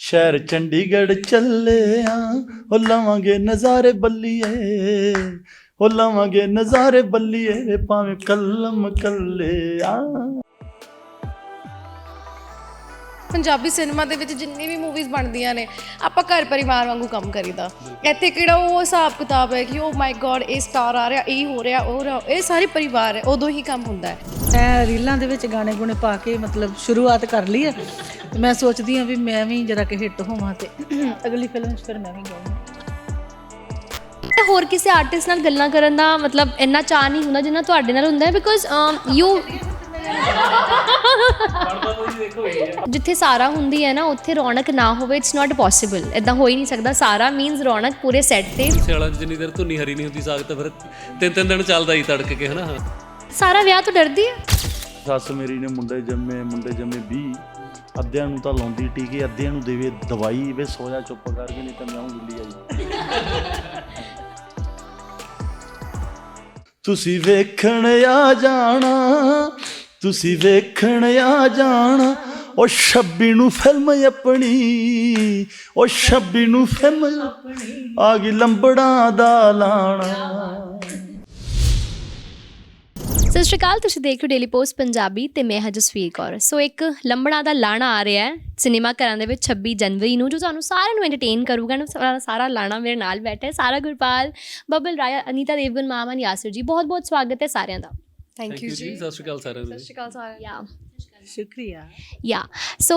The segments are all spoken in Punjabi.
ਸ਼ਹਿਰ ਚੰਡੀਗੜ੍ਹ ਚੱਲੇ ਆ ਉਹ ਲਵਾਂਗੇ ਨਜ਼ਾਰੇ ਬੱਲੀਏ, ਉਹ ਲਵਾਂਗੇ ਨਜ਼ਾਰੇ ਬੱਲੀਏ, ਭਾਵੇਂ ਕੱਲਮ ਕੱਲੇ ਆ ਪੰਜਾਬੀ ਸਿਨੇਮਾ ਦੇ ਵਿੱਚ ਜਿੰਨੀ ਵੀ ਮੂਵੀਜ਼ ਬਣਦੀਆਂ ਨੇ ਆਪਾਂ ਘਰ ਪਰਿਵਾਰ ਵਾਂਗੂ ਕੰਮ ਕਰੀਦਾ। ਇੱਥੇ ਕਿਹੜਾ ਉਹ ਹਿਸਾਬ ਕਿਤਾਬ ਹੈ ਕਿ ਓ ਮਾਈ ਗॉड ਇਹ ਸਟਾਰ ਆ ਰਿਹਾ ਇਹ ਹੋ ਰਿਹਾ ਉਹ ਰਿਹਾ ਇਹ ਸਾਰੇ ਪਰਿਵਾਰ ਹੈ ਉਦੋਂ ਹੀ ਕੰਮ ਹੁੰਦਾ ਹੈ। ਮੈਂ ਰੀਲਾਂ ਦੇ ਵਿੱਚ ਗਾਣੇ ਗੁਣੇ ਪਾ ਕੇ ਮਤਲਬ ਸ਼ੁਰੂਆਤ ਕਰ ਲਈ ਹੈ। ਤੇ ਮੈਂ ਸੋਚਦੀ ਹਾਂ ਵੀ ਮੈਂ ਵੀ ਜਰਾ ਕਿ ਹਿੱਟ ਹੋਵਾਂ ਤੇ ਅਗਲੀ ਫਿਲਮ 'ਚ ਫਿਰ ਮੈਂ ਵੀ ਗਾਵਾਂ ਤੇ ਹੋਰ ਕਿਸੇ ਆਰਟਿਸਟ ਨਾਲ ਗੱਲਾਂ ਕਰਨ ਦਾ ਮਤਲਬ ਇੰਨਾ ਚਾਹ ਨਹੀਂ ਹੁੰਦਾ ਜਿੰਨਾ ਤੁਹਾਡੇ ਨਾਲ ਹੁੰਦਾ ਹੈ? ਬਿਕੋਜ਼ ਯੂ ਜਿੱਥੇ ਸਾਰਾ ਹੁੰਦੀ ਹੈ ਨਾ ਉੱਥੇ ਰੌਣਕ ਨਾ ਹੋਵੇ ਇਟਸ ਨਾਟ ਪੋਸੀਬਲ ਇਦਾਂ ਹੋ ਹੀ ਨਹੀਂ ਸਕਦਾ। ਸਾਰਾ ਮੀਨਸ ਰੌਣਕ ਪੂਰੇ ਸੈੱਟ ਤੇ। ਸਿਆਲਾਂ ਜਿੰਨੀ ਦੇਰ ਧੁੰਨੀ ਹਰੀ ਨਹੀਂ ਹੁੰਦੀ ਸਾਗ ਤਾਂ ਫਿਰ ਤਿੰਨ ਤਿੰਨ ਦਿਨ ਚੱਲਦਾ ਹੀ ਤੜਕ ਕੇ ਹਨਾ? ਸਾਰਾ ਵਿਆਹ ਤੋਂ ਡਰਦੀ ਹੈ? ਸੱਸ ਮੇਰੀ ਨੇ ਮੁੰਡੇ ਜੰਮੇ ਮੁੰਡੇ ਜੰਮੇ 20 ਅੱਧਿਆਂ ਨੂੰ ਤਾਂ ਲਾਉਂਦੀ ਟੀਕੇ ਅੱਧਿਆਂ ਨੂੰ ਦੇਵੇ ਦਵਾਈ ਵੇ ਸੋਇਆ ਚੁੱਪ ਕਰਕੇ ਨਹੀਂ ਤਾਂ ਮਿਆਉਂ ਗੁੱਲੀ ਆਈ। ਤੁਸੀਂ ਵੇਖਣ ਆ ਜਾਣਾ ਤੁਸੀਂ ਵੇਖਣ ਆ ਜਾਣਾ। ਉਹ ਛੱਬੀ ਨੂੰ ਫਿਲਮ ਆਪਣੀ, ਉਹ ਛੱਬੀ ਨੂੰ ਫਿਲਮ ਆ ਗਈ ਲੰਬੜਾਂ ਦਾ ਲਾਣਾ। ਸਤਿ ਸ਼੍ਰੀ ਅਕਾਲ, ਤੁਸੀਂ ਦੇਖ ਰਹੇ ਹੋ ਡੇਲੀ ਪੋਸਟ ਪੰਜਾਬੀ ਤੇ ਮੈਂ ਹਾਂ ਜਸਵੀਰ ਕੌਰ। ਸੋ ਇੱਕ ਲੰਬੜਾ ਦਾ ਲਾਣਾ ਆ ਰਿਹਾ ਹੈ ਸਿਨੇਮਾ ਘਰਾਂ ਦੇ ਵਿੱਚ 26 ਜਨਵਰੀ ਨੂੰ, ਜੋ ਤੁਹਾਨੂੰ ਸਾਰਿਆਂ ਨੂੰ ਐਂਟਰਟੇਨ ਕਰੂਗਾ ਨਾ, ਸਾਰਾ ਸਾਰਾ ਲਾਣਾ ਮੇਰੇ ਨਾਲ ਬੈਠਾ ਹੈ, ਸਾਰਾ ਗੁਰਪਾਲ, ਬੱਬਲ ਰਾਇਆ, ਅਨੀਤਾ ਦੇਵਗਨ ਮਾਮਨ ਯਾਸਰ ਜੀ, ਬਹੁਤ ਬਹੁਤ ਸਵਾਗਤ ਹੈ ਸਾਰਿਆਂ ਦਾ। ਥੈਂਕ ਯੂ ਜੀ ਸਤਿ ਸ਼੍ਰੀ ਅਕਾਲ ਸਾਰਿਆਂ ਨੂੰ ਸਤਿ ਸ਼੍ਰੀ ਅਕਾਲ ਸਾਰਿਆਂ ਯਾ ਸ਼ੁਕਰੀਆ ਯਾ ਸੋ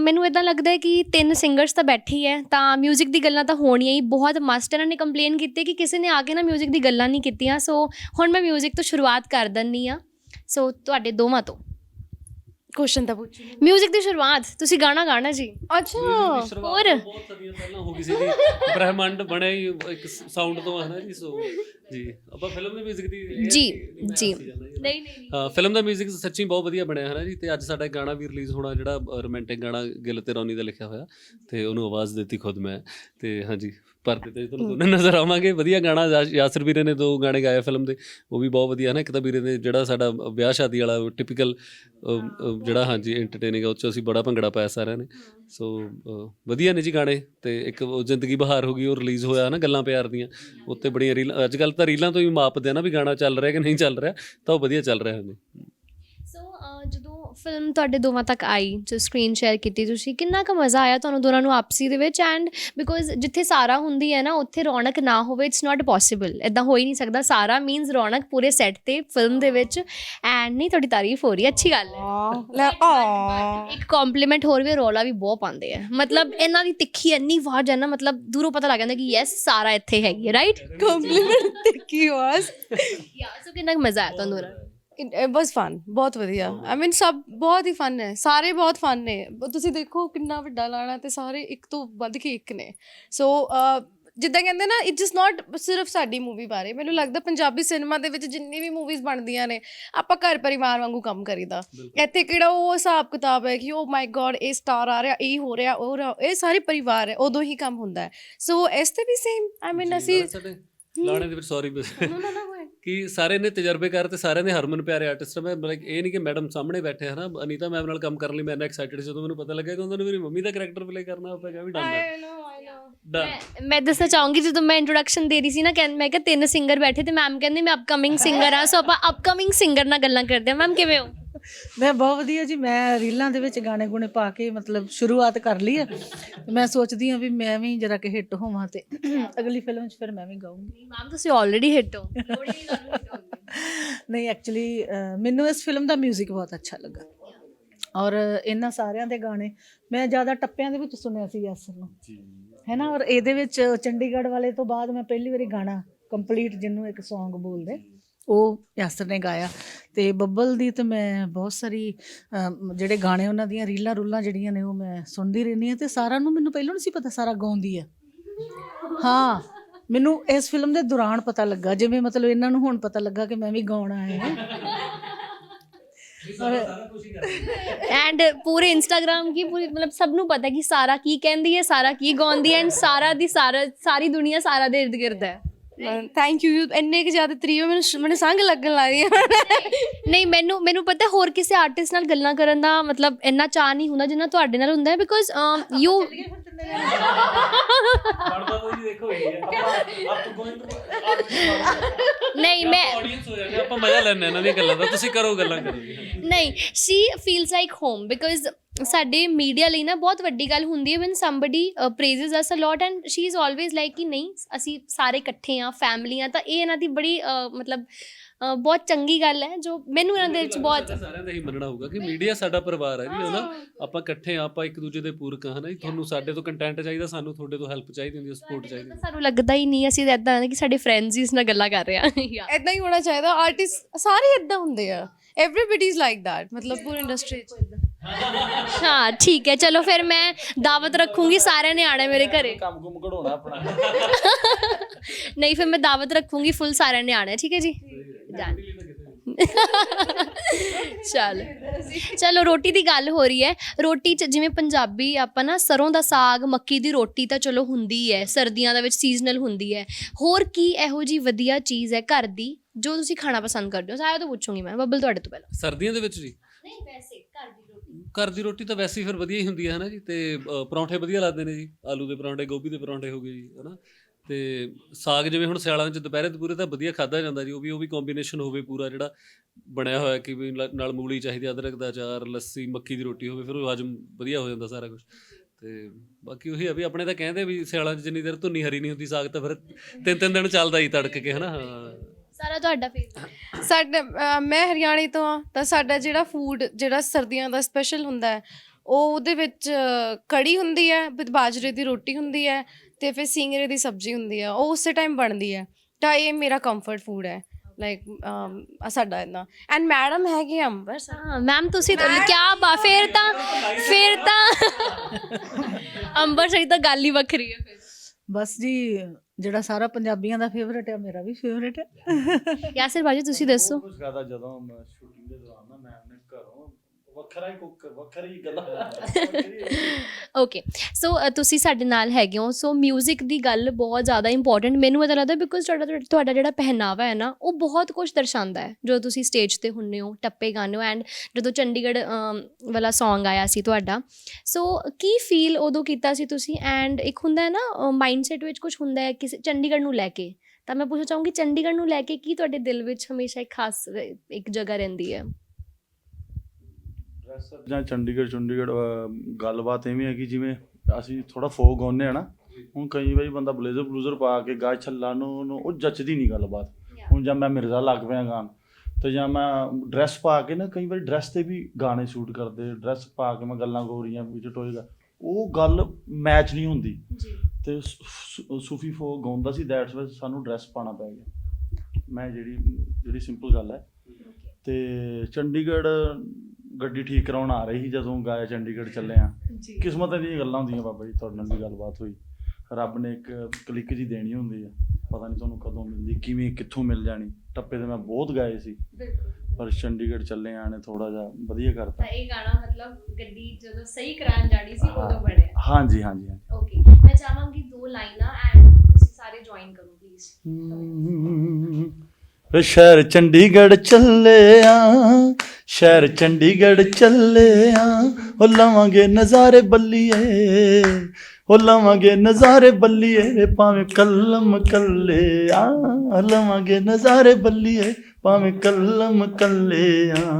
ਮੈਨੂੰ ਇਦਾਂ ਲੱਗਦਾ ਹੈ ਕਿ ਤਿੰਨ ਸਿੰਗਰਸ ਤਾਂ ਬੈਠੇ ਹੀ ਹੈ ਤਾਂ 뮤직 ਦੀ ਗੱਲਾਂ ਤਾਂ ਹੋਣੀਆਂ ਹੀ ਬਹੁਤ ਮਸਤ ਇਹਨਾਂ ਨੇ ਕੰਪਲੇਨ ਕੀਤੀ ਕਿ ਕਿਸੇ ਨੇ ਆ ਕੇ ਨਾ 뮤직 ਦੀ ਗੱਲਾਂ ਨਹੀਂ ਕੀਤੀਆਂ ਸੋ ਹੁਣ ਮੈਂ 뮤직 ਤੋਂ ਸ਼ੁਰੂਆਤ ਕਰ ਦਿੰਨੀ ਆ ਸੋ ਤੁਹਾਡੇ ਦੋਵਾਂ ਤੋਂ ਕੁਐਸਚਨ ਤਾਂ ਪੁੱਛੋ 뮤직 ਦੀ ਸ਼ੁਰੂਆਤ ਤੁਸੀਂ ਗਾਣਾ ਗਾਣਾ ਜੀ ਅੱਛਾ ਹੋਰ ਬਹੁਤ ਸਦੀਆਂ ਪਹਿਲਾਂ ਹੋ ਗਈ ਸੀ ਜੀ ਬ੍ਰਹਿਮੰਡ ਬਣਿਆ ਹੀ ਇੱਕ ਸਾਊਂਡ ਤੋਂ ਹੈ ਨਾ ਜੀ ਸੋ ਜੀ ਆਪਾਂ ਫਿਲਮ ਦੇ 뮤직 ਦੀ ਇਹ- ਜੀ ਮੈਂ ਜੀ ਹੱਸੀ ਜਾਂਦਾ ਜੀ। ਨਹੀਂ ਨਹੀਂ ਹਾਂ ਫਿਲਮ ਦਾ 뮤직 ਸੱਚੀ ਬਹੁਤ ਵਧੀਆ ਬਣਿਆ ਹੈ ਨਾ ਜੀ ਤੇ ਅੱਜ ਸਾਡਾ ਗਾਣਾ ਵੀ ਰਿਲੀਜ਼ ਹੋਣਾ ਜਿਹੜਾ ਰੋਮਾਂਟਿਕ ਗਾਣਾ ਗਿੱਲ ਤੇ ਰੌਨੀ ਦਾ ਲਿਖਿਆ ਹੋਇਆ ਤੇ ਉਹਨੂੰ ਆਵਾਜ਼ ਦਿੱਤੀ ਖੁਦ ਮੈਂ ਤੇ ਹਾਂਜੀ ਭਰਤੇ ਤੇ ਤੁਹਾਨੂੰ ਦੋਨੇ ਨਜ਼ਰ ਆਵਾਂਗੇ। ਵਧੀਆ ਗਾਣਾ ਯਾਸਰ ਵੀਰੇ ਨੇ ਦੋ ਗਾਣੇ ਗਾਏ ਫਿਲਮ ਦੇ। ਉਹ ਵੀ ਬਹੁਤ ਵਧੀਆ ਨਾ। ਇੱਕ ਤਾਂ ਵੀਰੇ ਨੇ ਜਿਹੜਾ ਸਾਡਾ ਵਿਆਹ ਸ਼ਾਦੀ ਵਾਲਾ ਟਿਪੀਕਲ ਜਿਹੜਾ ਹਾਂਜੀ ਐਂਟਰਟੇਨਿੰਗ ਆ ਉਹ 'ਚ ਅਸੀਂ ਬੜਾ ਭੰਗੜਾ ਪਾਇਆ ਸਾਰਿਆਂ ਨੇ। ਸੋ ਵਧੀਆ ਨੇ ਜੀ ਗਾਣੇ। ਤੇ ਇੱਕ ਉਹ ਜ਼ਿੰਦਗੀ ਬਹਾਰ ਹੋ ਗਈ ਉਹ ਰਿਲੀਜ਼ ਹੋਇਆ ਨਾ ਗੱਲਾਂ ਪਿਆਰ ਦੀਆਂ। ਉੱਤੇ ਬੜੀਆਂ ਰੀਲਾਂ ਅੱਜ ਕੱਲ ਤਾਂ ਰੀਲਾਂ ਤੋਂ ਹੀ ਮਾਪਦੇ ਆ ਨਾ ਵੀ ਗਾਣਾ ਚੱਲ ਰਿਹਾ ਕਿ ਨਹੀਂ ਚੱਲ ਰਿਹਾ। ਤਾਂ ਉਹ ਵਧੀਆ ਚੱਲ ਰਿਹਾ ਹਾਂਜੀ। ਫਿਲਮ ਤੁਹਾਡੇ ਦੋਵਾਂ ਤੱਕ ਆਈ ਜੋ ਸਕਰੀਨ ਸ਼ੇਅਰ ਕੀਤੀ ਤੁਸੀਂ ਕਿੰਨਾ ਕੁ ਮਜ਼ਾ ਆਇਆ ਤੁਹਾਨੂੰ ਦੋਨਾਂ ਨੂੰ ਆਪਸੀ ਦੇ ਵਿੱਚ? ਐਂਡ ਬਿਕੋਜ਼ ਜਿੱਥੇ ਸਾਰਾ ਹੁੰਦੀ ਹੈ ਨਾ ਉੱਥੇ ਰੌਣਕ ਨਾ ਹੋਵੇ ਇਟਸ ਨਾਟ ਪੋਸੀਬਲ ਇਦਾਂ ਹੋ ਹੀ ਨਹੀਂ ਸਕਦਾ। ਸਾਰਾ ਮੀਨਸ ਰੌਣਕ ਪੂਰੇ ਸੈੱਟ ਤੇ ਫਿਲਮ ਦੇ ਵਿੱਚ। ਐਂਡ ਨਹੀਂ ਤੁਹਾਡੀ ਤਾਰੀਫ ਹੋ ਰਹੀ ਹੈ। ਅੱਛੀ ਗੱਲ ਹੈ। ਲੈ ਆ ਇੱਕ ਕੰਪਲੀਮੈਂਟ ਹੋਰ ਵੀ ਰੋਲਾ ਵੀ ਬਹੁਤ ਪਾਉਂਦੇ ਆ। ਮਤਲਬ ਇਹਨਾਂ ਦੀ ਤਿੱਖੀ ਇੰਨੀ ਆਵਾਜ਼ ਹੈ ਨਾ ਮਤਲਬ ਦੂਰੋਂ ਪਤਾ ਲੱਗ ਜਾਂਦਾ ਕਿ ਯੈਸ ਸਾਰਾ ਇੱਥੇ ਹੈਗੀ ਹੈ ਰਾਈਟ ਕੰਪਲੀਮੈਂਟ ਤੇ ਕੀ ਵਾਸ ਯਾ ਸੋ ਕਿੰਨਾ ਮਜ਼ਾ ਆਇਆ ਤੁਹਾਨੂੰ? ਦੋਨਾਂ? ਇਟ ਵਾਸ ਫਨ ਬਹੁਤ ਵਧੀਆ। ਆਈ ਮੀਨ ਸਭ ਬਹੁਤ ਹੀ ਫਨ ਹੈ ਸਾਰੇ ਬਹੁਤ ਫਨ ਨੇ। ਤੁਸੀਂ ਦੇਖੋ ਕਿੰਨਾ ਵੱਡਾ ਲਾਣਾ ਤੇ ਸਾਰੇ ਇੱਕ ਤੋਂ ਵੱਧ ਕੇ ਇੱਕ ਨੇ। ਸੋ ਜਿੱਦਾਂ ਕਹਿੰਦੇ ਨਾ ਇਟ ਜਸ ਨਾਟ ਸਿਰਫ ਸਾਡੀ ਮੂਵੀ ਬਾਰੇ। ਮੈਨੂੰ ਲੱਗਦਾ ਪੰਜਾਬੀ ਸਿਨੇਮਾ ਦੇ ਵਿੱਚ ਜਿੰਨੀ ਵੀ ਮੂਵੀਜ਼ ਬਣਦੀਆਂ ਨੇ ਆਪਾਂ ਘਰ ਪਰਿਵਾਰ ਵਾਂਗੂ ਕੰਮ ਕਰੀਦਾ। ਇੱਥੇ ਕਿਹੜਾ ਉਹ ਹਿਸਾਬ ਕਿਤਾਬ ਹੈ ਕਿ ਓ ਮਾਈ ਗॉड ਇਹ ਸਟਾਰ ਆ ਰਿਹਾ ਇਹ ਹੋ ਰਿਹਾ ਉਹ ਇਹ ਸਾਰੇ ਪਰਿਵਾਰ ਹੈ ਉਦੋਂ ਹੀ ਕੰਮ ਹੁੰਦਾ ਹੈ। ਸੋ ਇਸ ਤੇ ਵੀ ਸੇਮ ਆਈ ਮੀਨ ਅਸੀਂ ਲਾਣੇ ਦੇ ਵਿੱਚ ਸੌਰੀ ਨਾ ਨਾ ਨਾ ਹੋਏ ਕਿ ਸਾਰੇ ਨੇ ਤਜਰਬੇਕਾਰ ਤੇ ਸਾਰਿਆਂ ਨੇ ਹਰਮਨ ਪਿਆਰੇ ਆਰਟਿਸਟ ਮੈਂ ਲਾਈਕ ਇਹ ਨਹੀਂ ਕਿ ਮੈਡਮ ਸਾਹਮਣੇ ਬੈਠੇ ਹਨਾ ਅਨੀਤਾ ਮੈਮ ਨਾਲ ਕੰਮ ਕਰਨ ਲਈ ਮੈਂ ਇੰਨਾ ਐਕਸਾਈਟਡ ਸੀ। ਜਦੋਂ ਮੈਨੂੰ ਪਤਾ ਲੱਗਾ ਕਿ ਉਹਨਾਂ ਨੂੰ ਮੇਰੀ ਮੰਮੀ ਦਾ ਕੈਰੈਕਟਰ ਪਲੇ ਕਰਨਾ ਪਏਗਾ ਵੀ ਡਨ ਆਈ ਨੋ ਆਈ ਨੋ ਮੈਂ- ਮੈਂ ਦੱਸਣਾ ਚਾਹੂੰਗੀ ਜਦੋਂ ਮੈਂ ਇੰਟਰੋਡਕਸ਼ਨ ਦੇ ਰਹੀ ਸੀ ਨਾ ਕਹਿੰ ਮੈਂ ਕਿਹਾ ਤਿੰਨ ਸਿੰਗਰ ਬੈਠੇ ਤੇ ਮੈਮ ਕਹਿੰਦੇ ਮੈਂ ਅਪਕਮਿੰਗ ਸਿੰਗਰ ਆ। ਸੋ ਆਪਾਂ ਅਪਕਮਿੰਗ ਸਿੰਗਰ ਨਾਲ ਗੱਲਾਂ ਕਰਦੇ ਹਾਂ ਮੈਮ ਕਿਵੇਂ ਹੋ? ਮੈਂ ਬਹੁਤ ਵਧੀਆ ਜੀ ਮੈਂ ਰੀਲਾਂ ਦੇ ਵਿੱਚ ਗਾਣੇ ਗੁਣੇ ਪਾ ਕੇ ਮਤਲਬ ਸ਼ੁਰੂਆਤ ਕਰ ਲਈ ਹੈ ਤੇ ਮੈਂ ਸੋਚਦੀ ਹਾਂ ਵੀ ਮੈਂ ਵੀ ਜਰਾ ਕਿ ਹਿੱਟ ਹੋਵਾਂ ਤੇ ਅਗਲੀ ਫਿਲਮ 'ਚ ਫਿਰ ਮੈਂ ਵੀ ਗਾਉਂਗੀ ਮੈਮ ਤੁਸੀਂ ਆਲਰੇਡੀ ਹਿੱਟ ਹੋ। ਨਹੀਂ ਐਕਚੁਅਲੀ ਮੈਨੂੰ ਇਸ ਫਿਲਮ ਦਾ 뮤직 ਬਹੁਤ ਅੱਛਾ ਲੱਗਾ। ਔਰ ਇਹਨਾਂ ਸਾਰਿਆਂ ਦੇ ਗਾਣੇ ਮੈਂ ਜ਼ਿਆਦਾ ਟੱਪਿਆਂ ਦੇ ਵਿੱਚ ਸੁਣਿਆ ਸੀ ਯਾਸਰ ਨੂੰ। ਹੈ ਨਾ? ਔਰ ਇਹਦੇ ਵਿੱਚ ਚੰਡੀਗੜ੍ਹ ਵਾਲੇ ਤੋਂ ਬਾਅਦ ਮੈਂ ਪਹਿਲੀ ਵਾਰੀ ਗਾਣਾ ਕੰਪਲੀਟ ਜਿਹਨੂੰ ਇੱਕ Song ਬੋਲਦੇ। ਉਹ ਯਾਸਰ ਨੇ ਗਾਇਆ। ਤੇ ਬੱਬਲ ਦੀ ਤੇ ਮੈਂ ਬਹੁਤ ਸਾਰੀ ਜਿਹੜੇ ਗਾਣੇ ਉਹਨਾਂ ਦੀਆਂ ਰੀਲਾਂ ਰੂਲਾਂ ਜਿਹੜੀਆਂ ਨੇ ਉਹ ਮੈਂ ਸੁਣਦੀ ਰਹਿੰਦੀ ਹਾਂ ਤੇ ਸਾਰਾ ਨੂੰ ਮੈਨੂੰ ਪਹਿਲਾਂ ਨਹੀਂ ਸੀ ਪਤਾ ਸਾਰਾ ਗਾਉਂਦੀ ਹੈ। ਹਾਂ ਮੈਨੂੰ ਇਸ ਫਿਲਮ ਦੇ ਦੌਰਾਨ ਪਤਾ ਲੱਗਾ ਜਿਵੇਂ ਮਤਲਬ ਇਹਨਾਂ ਨੂੰ ਹੁਣ ਪਤਾ ਲੱਗਾ ਕਿ ਮੈਂ ਵੀ ਗਾਉਣਾ ਹੈ। ਐਂਡ ਪੂਰੇ ਇੰਸਟਾਗ੍ਰam ਕੀ ਪੂਰੀ ਮਤਲਬ ਸਭ ਨੂੰ ਪਤਾ ਕਿ ਸਾਰਾ ਕੀ ਕਹਿੰਦੀ ਹੈ ਸਾਰਾ ਕੀ ਗਾਉਂਦੀ ਹੈ ਐਂਡ ਸਾਰਾ ਦੀ ਸਾਰਾ ਸਾਰੀ ਦੁਨੀਆ ਸਾਰਾ ਦੇ ਇਰਦ ਗਿਰਦ ਹੈ। ਥੈਂਕ ਯੂ ਇੰਨੇ ਕਿ ਜ਼ਿਆਦਾ ਤਰੀਫ ਮੈਨੂੰ ਮੈਨੂੰ ਸੰਗ ਲੱਗਣ ਲੱਗ ਹੈ ਨਹੀਂ ਮੈਨੂੰ ਮੈਨੂੰ ਪਤਾ ਹੋਰ ਕਿਸੇ ਆਰਟਿਸਟ ਨਾਲ ਗੱਲਾਂ ਕਰਨ ਦਾ ਮਤਲਬ ਇੰਨਾ ਚਾਹ ਨਹੀਂ ਹੁੰਦਾ ਜਿੰਨਾ ਤੁਹਾਡੇ ਨਾਲ ਹੁੰਦਾ ਹੈ ਬਿਕੋਜ਼ ਯੂ ਤਾਂ ਜੀ ਦੇਖੋ ਆਪਾਂ ਗੋਇੰਗ ਨਹੀਂ ਮੈਂ ਆਡੀਅנס ਹੋ ਜਾਂਦੇ ਆਪਾਂ ਮਜ਼ਾ ਲੈਣੇ ਇਹਨਾਂ ਦੀਆਂ ਗੱਲਾਂ ਦਾ ਤੁਸੀਂ ਕਰੋ ਗੱਲਾਂ ਕਰੋ। ਨਹੀਂ she feels like home because ਸਾਡੇ ਮੀਡੀਆ ਲਈ ਨਾ ਬਹੁਤ ਵੱਡੀ ਗੱਲ ਹੁੰਦੀ ਹੈ when somebody praises us a lot and she is always like ਕਿ ਨਹੀਂ ਅਸੀਂ ਸਾਰੇ ਇਕੱਠੇ ਆ ਫੈਮਿਲੀ ਆ ਤਾਂ ਇਹ ਇਹਨਾਂ ਦੀ ਬੜੀ ਅ, ਮਤਲਬ ਅ, ਬਹੁਤ ਚੰਗੀ ਗੱਲ ਹੈ ਜੋ ਮੈਨੂੰ ਇਹਨਾਂ ਦੇ ਵਿੱਚ ਬਹੁਤ ਸਾਰਿਆਂ ਦਾ ਹੀ ਮੰਨਣਾ ਹੋਊਗਾ ਕਿ ਮੀਡੀਆ ਸਾਡਾ ਪਰਿਵਾਰ ਹੈ ਜੀ ਹਨਾ ਆਪਾਂ ਇਕੱਠੇ ਆ ਆਪਾਂ ਇੱਕ ਦੂਜੇ ਦੇ ਪੂਰਕ ਹਨਾ ਜੀ ਤੁਹਾਨੂੰ ਸਾਡੇ ਤੋਂ ਕੰਟੈਂਟ ਚਾਹੀਦਾ ਸਾਨੂੰ ਤੁਹਾਡੇ ਤੋਂ ਹੈਲਪ ਚਾਹੀਦੀ ਹੁੰਦੀ ਹੈ ਸਪੋਰਟ ਚਾਹੀਦੀ ਹੁੰਦੀ ਹੈ। ਸਾਨੂੰ ਲੱਗਦਾ ਹੀ ਨਹੀਂ ਅਸੀਂ ਇਦਾਂ ਕਿ ਸਾਡੇ ਫਰੈਂਡਸ ਹੀ ਇਸ ਨਾਲ ਗੱਲਾਂ ਕਰ ਰਹੇ ਆ Yeah. ਇਦਾਂ ਹੀ ਹੋਣਾ ਚਾਹੀਦਾ ਆਰਟਿਸਟ ਸਾਰੇ ਇਦਾਂ ਹੁੰਦੇ ਆ ਐਵਰੀਬਾਡੀ ਇਜ਼ ਲਾਈਕ ਦੈਟ ਮਤਲਬ ਪੂਰੀ ਇੰਡਸਟਰੀ ਚ ਹਾਂ ਠੀਕ ਹੈ ਚਲੋ ਫਿਰ ਮੈਂ ਦਾਵਤ ਰੱਖੂੰਗੀ ਸਾਰਿਆਂ ਨੇ ਆਣਾ ਮੇਰੇ ਘਰੇ। ਕੰਮ ਕੁਮ ਕਢਾਉਣਾ ਆਪਣਾ। ਨਹੀਂ ਫਿਰ ਮੈਂ ਦਾਵਤ ਰੱਖੂੰਗੀ ਫੁੱਲ ਸਾਰਿਆਂ ਨੇ ਆਣਾ ਠੀਕ ਹੈ ਜੀ. ਚੱਲ। ਚਲੋ ਰੋਟੀ ਦੀ ਗੱਲ ਹੋ ਰਹੀ ਹੈ। ਰੋਟੀ ਚ ਜਿਵੇਂ ਪੰਜਾਬੀ ਆਪਾਂ ਨਾ ਸਰੋਂ ਦਾ ਸਾਗ ਮੱਕੀ ਦੀ ਰੋਟੀ ਤਾਂ ਚਲੋ ਹੁੰਦੀ ਹੈ ਸਰਦੀਆਂ ਦੇ ਵਿੱਚ ਸੀਜ਼ਨਲ ਹੁੰਦੀ ਹੈ। ਹੋਰ ਕੀ ਇਹੋ ਜੀ ਵਧੀਆ ਚੀਜ਼ ਹੈ ਘਰ ਦੀ ਜੋ ਤੁਸੀਂ ਖਾਣਾ ਪਸੰਦ ਕਰਦੇ ਹੋ? ਸਾਰਿਆਂ ਤੋਂ ਪੁੱਛੂੰਗੀ ਮੈਂ ਬੱਬਲ ਤੁਹਾਡੇ ਤੋਂ ਪਹਿਲਾਂ। ਸਰਦੀਆਂ ਦੇ ਵਿੱਚ ਜੀ। ਨਹੀਂ ਵੈਸੇ ਘਰ ਦੀ ਰੋਟੀ ਤਾਂ ਵੈਸੇ ਹੀ ਫਿਰ ਵਧੀਆ ਹੀ ਹੁੰਦੀ ਹੈ ਹਨਾ ਜੀ? ਤੇ ਅ, ਪਰੌਂਠੇ ਵਧੀਆ ਲੱਗਦੇ ਨੇ ਜੀ ਆਲੂ ਦੇ ਪਰੌਂਠੇ ਗੋਭੀ ਦੇ ਪਰੌਂਠੇ ਹੋ ਗਏ ਜੀ ਹਨਾ? ਤੇ ਸਾਗ ਜਿਵੇਂ ਹੁਣ ਸਿਆਲਾਂ 'ਚ ਦੁਪਹਿਰੇ ਦੁਪਹਿਰੇ ਤਾਂ ਵਧੀਆ ਖਾਦਾ ਜਾਂਦਾ ਜੀ ਉਹ ਵੀ ਉਹ ਵੀ ਕੰਬੀਨੇਸ਼ਨ ਹੋਵੇ ਪੂਰਾ ਜਿਹੜਾ ਬਣਿਆ ਹੋਇਆ ਕਿ ਵੀ ਲ- ਨਾਲ ਮੂਲੀ ਚਾਹੀਦੀ ਅਦਰਕ ਦਾ ਅਚਾਰ ਲੱਸੀ ਮੱਕੀ ਦੀ ਰੋਟੀ ਹੋਵੇ ਫਿਰ ਉਹ ਹਜਮ ਵਧੀਆ ਹੋ ਜਾਂਦਾ ਸਾਰਾ ਕੁਝ ਤੇ ਬਾਕੀ ਉਹੀ ਆ ਵੀ ਆਪਣੇ ਤਾਂ ਕਹਿੰਦੇ ਵੀ ਸਿਆਲਾਂ 'ਚ ਜਿੰਨੀ ਦੇਰ ਧੁੰਨੀ ਹਰੀ ਨਹੀਂ ਹੁੰਦੀ ਸਾਗ ਤਾਂ ਫਿਰ ਤਿੰਨ ਤਿੰਨ ਦਿਨ ਚੱਲਦਾ ਹੀ ਤੜਕ ਕੇ ਹਨਾ? ਹਾਂ। ਸਾਰਾ ਤੁਹਾਡਾ ਫੇਵਰਟ ਸਾਡੇ ਅਹ ਮੈਂ ਹਰਿਆਣੇ ਤੋਂ ਆ ਤਾਂ ਸਾਡਾ ਜਿਹੜਾ ਫੂਡ ਜਿਹੜਾ ਸਰਦੀਆਂ ਦਾ ਸਪੈਸ਼ਲ ਹੁੰਦਾ ਹੈ ਉਹ ਉਹਦੇ ਵਿੱਚ ਅਹ, ਕੜੀ ਹੁੰਦੀ ਹੈ ਵਿਦ ਬਾਜਰੇ ਦੀ ਰੋਟੀ ਹੁੰਦੀ ਹੈ ਤੇ ਫਿਰ ਸਿੰਗਰੇ ਦੀ ਸਬਜ਼ੀ ਹੁੰਦੀ ਹੈ ਉਹ ਉਸੇ ਟਾਈਮ ਬਣਦੀ ਹੈ। ਤਾਂ ਇਹ ਮੇਰਾ ਕੰਫਰਟ ਫੂਡ ਹੈ। ਲਾਈਕ ਸਾਡਾ ਇਦਾਂ ਐਂਡ ਮੈਡਮ ਹੈਗੇ ਅੰਬਰ ਹਾਂ ਮੈਮ ਤੁਸੀਂ ਤਾਂ ਕਿਆ ਬਾ ਫੇਰ ਤਾਂ ਫੇਰ ਤਾਂ। ਅੰਬਰ ਸਹੀ ਤਾਂ ਗੱਲ ਹੀ ਵੱਖਰੀ ਹੈ ਫਿਰ। ਬਸ ਜੀ ਜਿਹੜਾ ਸਾਰਾ ਪੰਜਾਬੀਆਂ ਦਾ ਫੇਵਰੇਟ ਹੈ ਮੇਰਾ ਵੀ ਫੇਵਰੇਟ ਹੈ ਯਾਸਿਰ ਬਾਜੀ ਤੁਸੀਂ ਦੱਸੋ। ਕੁਝ ਕਹਦਾ ਜਦੋਂ ਸ਼ੂਟਿੰਗ ਦੇ ਦੌਰਾਨ ਵੱਖਰਾ ਹੀ ਕੁੱਕ ਵੱਖਰੀ ਗੱਲਾਂ। ਓਕੇ ਸੋ ਤੁਸੀਂ ਸਾਡੇ ਨਾਲ ਹੈਗੇ ਹੋ ਸੋ 뮤직 ਦੀ ਗੱਲ ਬਹੁਤ ਜ਼ਿਆਦਾ ਇੰਪੋਰਟੈਂਟ ਮੈਨੂੰ ਇਹਦਾ ਲੱਗਦਾ ਬਿਕੋਜ਼ ਤੁਹਾਡਾ ਤੁਹਾਡਾ ਜਿਹੜਾ ਪਹਿਨਾਵਾ ਹੈ ਨਾ ਉਹ ਬਹੁਤ ਕੁਝ ਦਰਸਾਉਂਦਾ ਹੈ। ਜਦੋਂ ਤੁਸੀਂ ਸਟੇਜ ਤੇ ਹੁੰਨੇ ਹੋ ਟੱਪੇ ਗਾਉਂਦੇ ਹੋ ਐਂਡ ਜਦੋਂ ਚੰਡੀਗੜ੍ਹ ਵਾਲਾ Song ਆਇਆ ਸੀ ਤੁਹਾਡਾ ਸੋ ਕੀ ਫੀਲ ਉਦੋਂ ਕੀਤਾ ਸੀ ਤੁਸੀਂ? ਐਂਡ ਇੱਕ ਹੁੰਦਾ ਹੈ ਨਾ ਮਾਈਂਡਸੈਟ ਵਿੱਚ ਕੁਝ ਹੁੰਦਾ ਹੈ ਕਿਸੇ ਚੰਡੀਗੜ੍ਹ ਨੂੰ ਲੈ ਕੇ। ਤਾਂ ਮੈਂ ਪੁੱਛਣਾ ਚਾਹੂੰਗੀ ਚੰਡੀਗੜ੍ਹ ਨੂੰ ਲੈ ਕੇ ਕੀ ਤੁਹਾਡੇ ਦਿਲ ਵਿੱਚ ਹਮੇਸ਼ਾ ਇੱਕ ਖਾਸ ਇੱਕ ਜਗ੍ਹਾ ਰਹਿੰਦੀ ਹੈ? ਜਾਂ ਚੰਡੀਗੜ੍ਹ ਚੰਡੀਗੜ੍ਹ ਗੱਲਬਾਤ ਐਵੇਂ ਹੈ ਕਿ ਜਿਵੇਂ ਅਸੀਂ ਥੋੜਾ ਫੋਕ ਗਾਉਂਦੇ ਆ ਨਾ ਹੁਣ ਕਈ ਵਾਰੀ ਬੰਦਾ ਬਲੇਜ਼ਰ ਬਲੂਜ਼ਰ ਪਾ ਕੇ ਗਾ ਛੱਲਾ ਨੂੰ ਉਹ ਜੱਚਦੀ ਨਹੀਂ ਗੱਲਬਾਤ। ਹੁਣ ਜਾਂ ਮੈਂ ਮਿਰਜ਼ਾ ਲੱਗ ਪਿਆ ਗਾਣ ਤੇ ਜਾਂ ਮੈਂ ਡਰੈਸ ਪਾ ਕੇ ਨਾ ਕਈ ਵਾਰੀ ਡਰੈਸ ਤੇ ਵੀ ਗਾਣੇ ਸ਼ੂਟ ਕਰਦੇ ਡਰੈਸ ਪਾ ਕੇ ਮੈਂ ਗੱਲਾਂ ਗੋਰੀਆਂ ਵਿੱਚ ਟੋਏਗਾ ਉਹ ਗੱਲ ਮੈਚ ਨਹੀਂ ਹੁੰਦੀ। ਜੀ। ਤੇ ਸੂਫੀ ਫੋਕ ਗਾਉਂਦਾ ਸੀ ਦੈਟਸ ਵਾਈ ਸਾਨੂੰ ਡਰੈਸ ਪਾਣਾ ਪੈ ਗਿਆ। ਮੈਂ ਜਿਹੜੀ ਜਿਹੜੀ ਸਿੰਪਲ ਗੱਲ ਹੈ। ਤੇ ਚੰਡੀਗੜ੍ਹ ਗੱਡੀ ਠੀਕ ਕਰਾਉਣ ਆ ਰਹੀ ਸੀ ਜਦੋਂ ਗਾਇਆ ਚੰਡੀਗੜ੍ਹ ਚੱਲੇ ਆ। ਕਿਸਮਤ ਦੀਆਂ ਗੱਲਾਂ ਹੁੰਦੀਆਂ ਬਾਬਾ ਜੀ ਤੁਹਾਡੇ ਨਾਲ ਵੀ ਗੱਲਬਾਤ ਹੋਈ। ਰੱਬ ਨੇ ਇੱਕ ਕਲਿੱਕ ਜੀ ਦੇਣੀ ਹੁੰਦੀ ਆ। ਪਤਾ ਨਹੀਂ ਤੁਹਾਨੂੰ ਕਦੋਂ ਮਿਲਦੀ ਕਿਵੇਂ ਕਿੱਥੋਂ ਮਿਲ ਜਾਣੀ। ਟੱਪੇ ਤੇ ਮੈਂ ਬਹੁਤ ਗਾਏ ਸੀ। ਪਰ ਚੰਡੀਗੜ੍ਹ ਚੱਲੇ ਆ ਨੇ ਥੋੜਾ ਜਿਹਾ ਵਧੀਆ ਕਰਤਾ। ਤਾਂ ਇਹ ਗਾਣਾ ਮਤਲਬ ਗੱਡੀ ਜਦੋਂ ਸਹੀ ਕਰਾਉਣ ਜਾਣੀ ਸੀ ਉਦੋਂ ਬਣਿਆ। ਹਾਂਜੀ ਹਾਂਜੀ ਹਾਂਜੀ। ਓਕੇ ਮੈਂ ਚਾਹਾਂਗੀ ਦੋ ਲਾਈਨਾਂ ਐਂਡ ਤੁਸੀਂ ਸਾਰੇ ਜੁਆਇਨ ਕਰੋ ਪਲੀਜ਼ ਵੇ ਸ਼ਹਿਰ ਚੰਡੀਗੜ੍ਹ ਚੱਲੇ ਆ। ਸ਼ਹਿਰ ਚੰਡੀਗੜ੍ਹ ਚੱਲੇ ਆ ਉਹ ਲਵਾਂਗੇ ਨਜ਼ਾਰੇ ਬੱਲੀਏ ਹੋ ਲਵਾਂਗੇ ਨਜ਼ਾਰੇ ਬੱਲੀਏ, ਭਾਵੇਂ ਕਲਮ ਕੱਲੇ ਆ ਲਵਾਂਗੇ ਨਜ਼ਾਰੇ ਬੱਲੀਏ, ਭਾਵੇਂ ਕਲਮ ਕੱਲੇ ਆ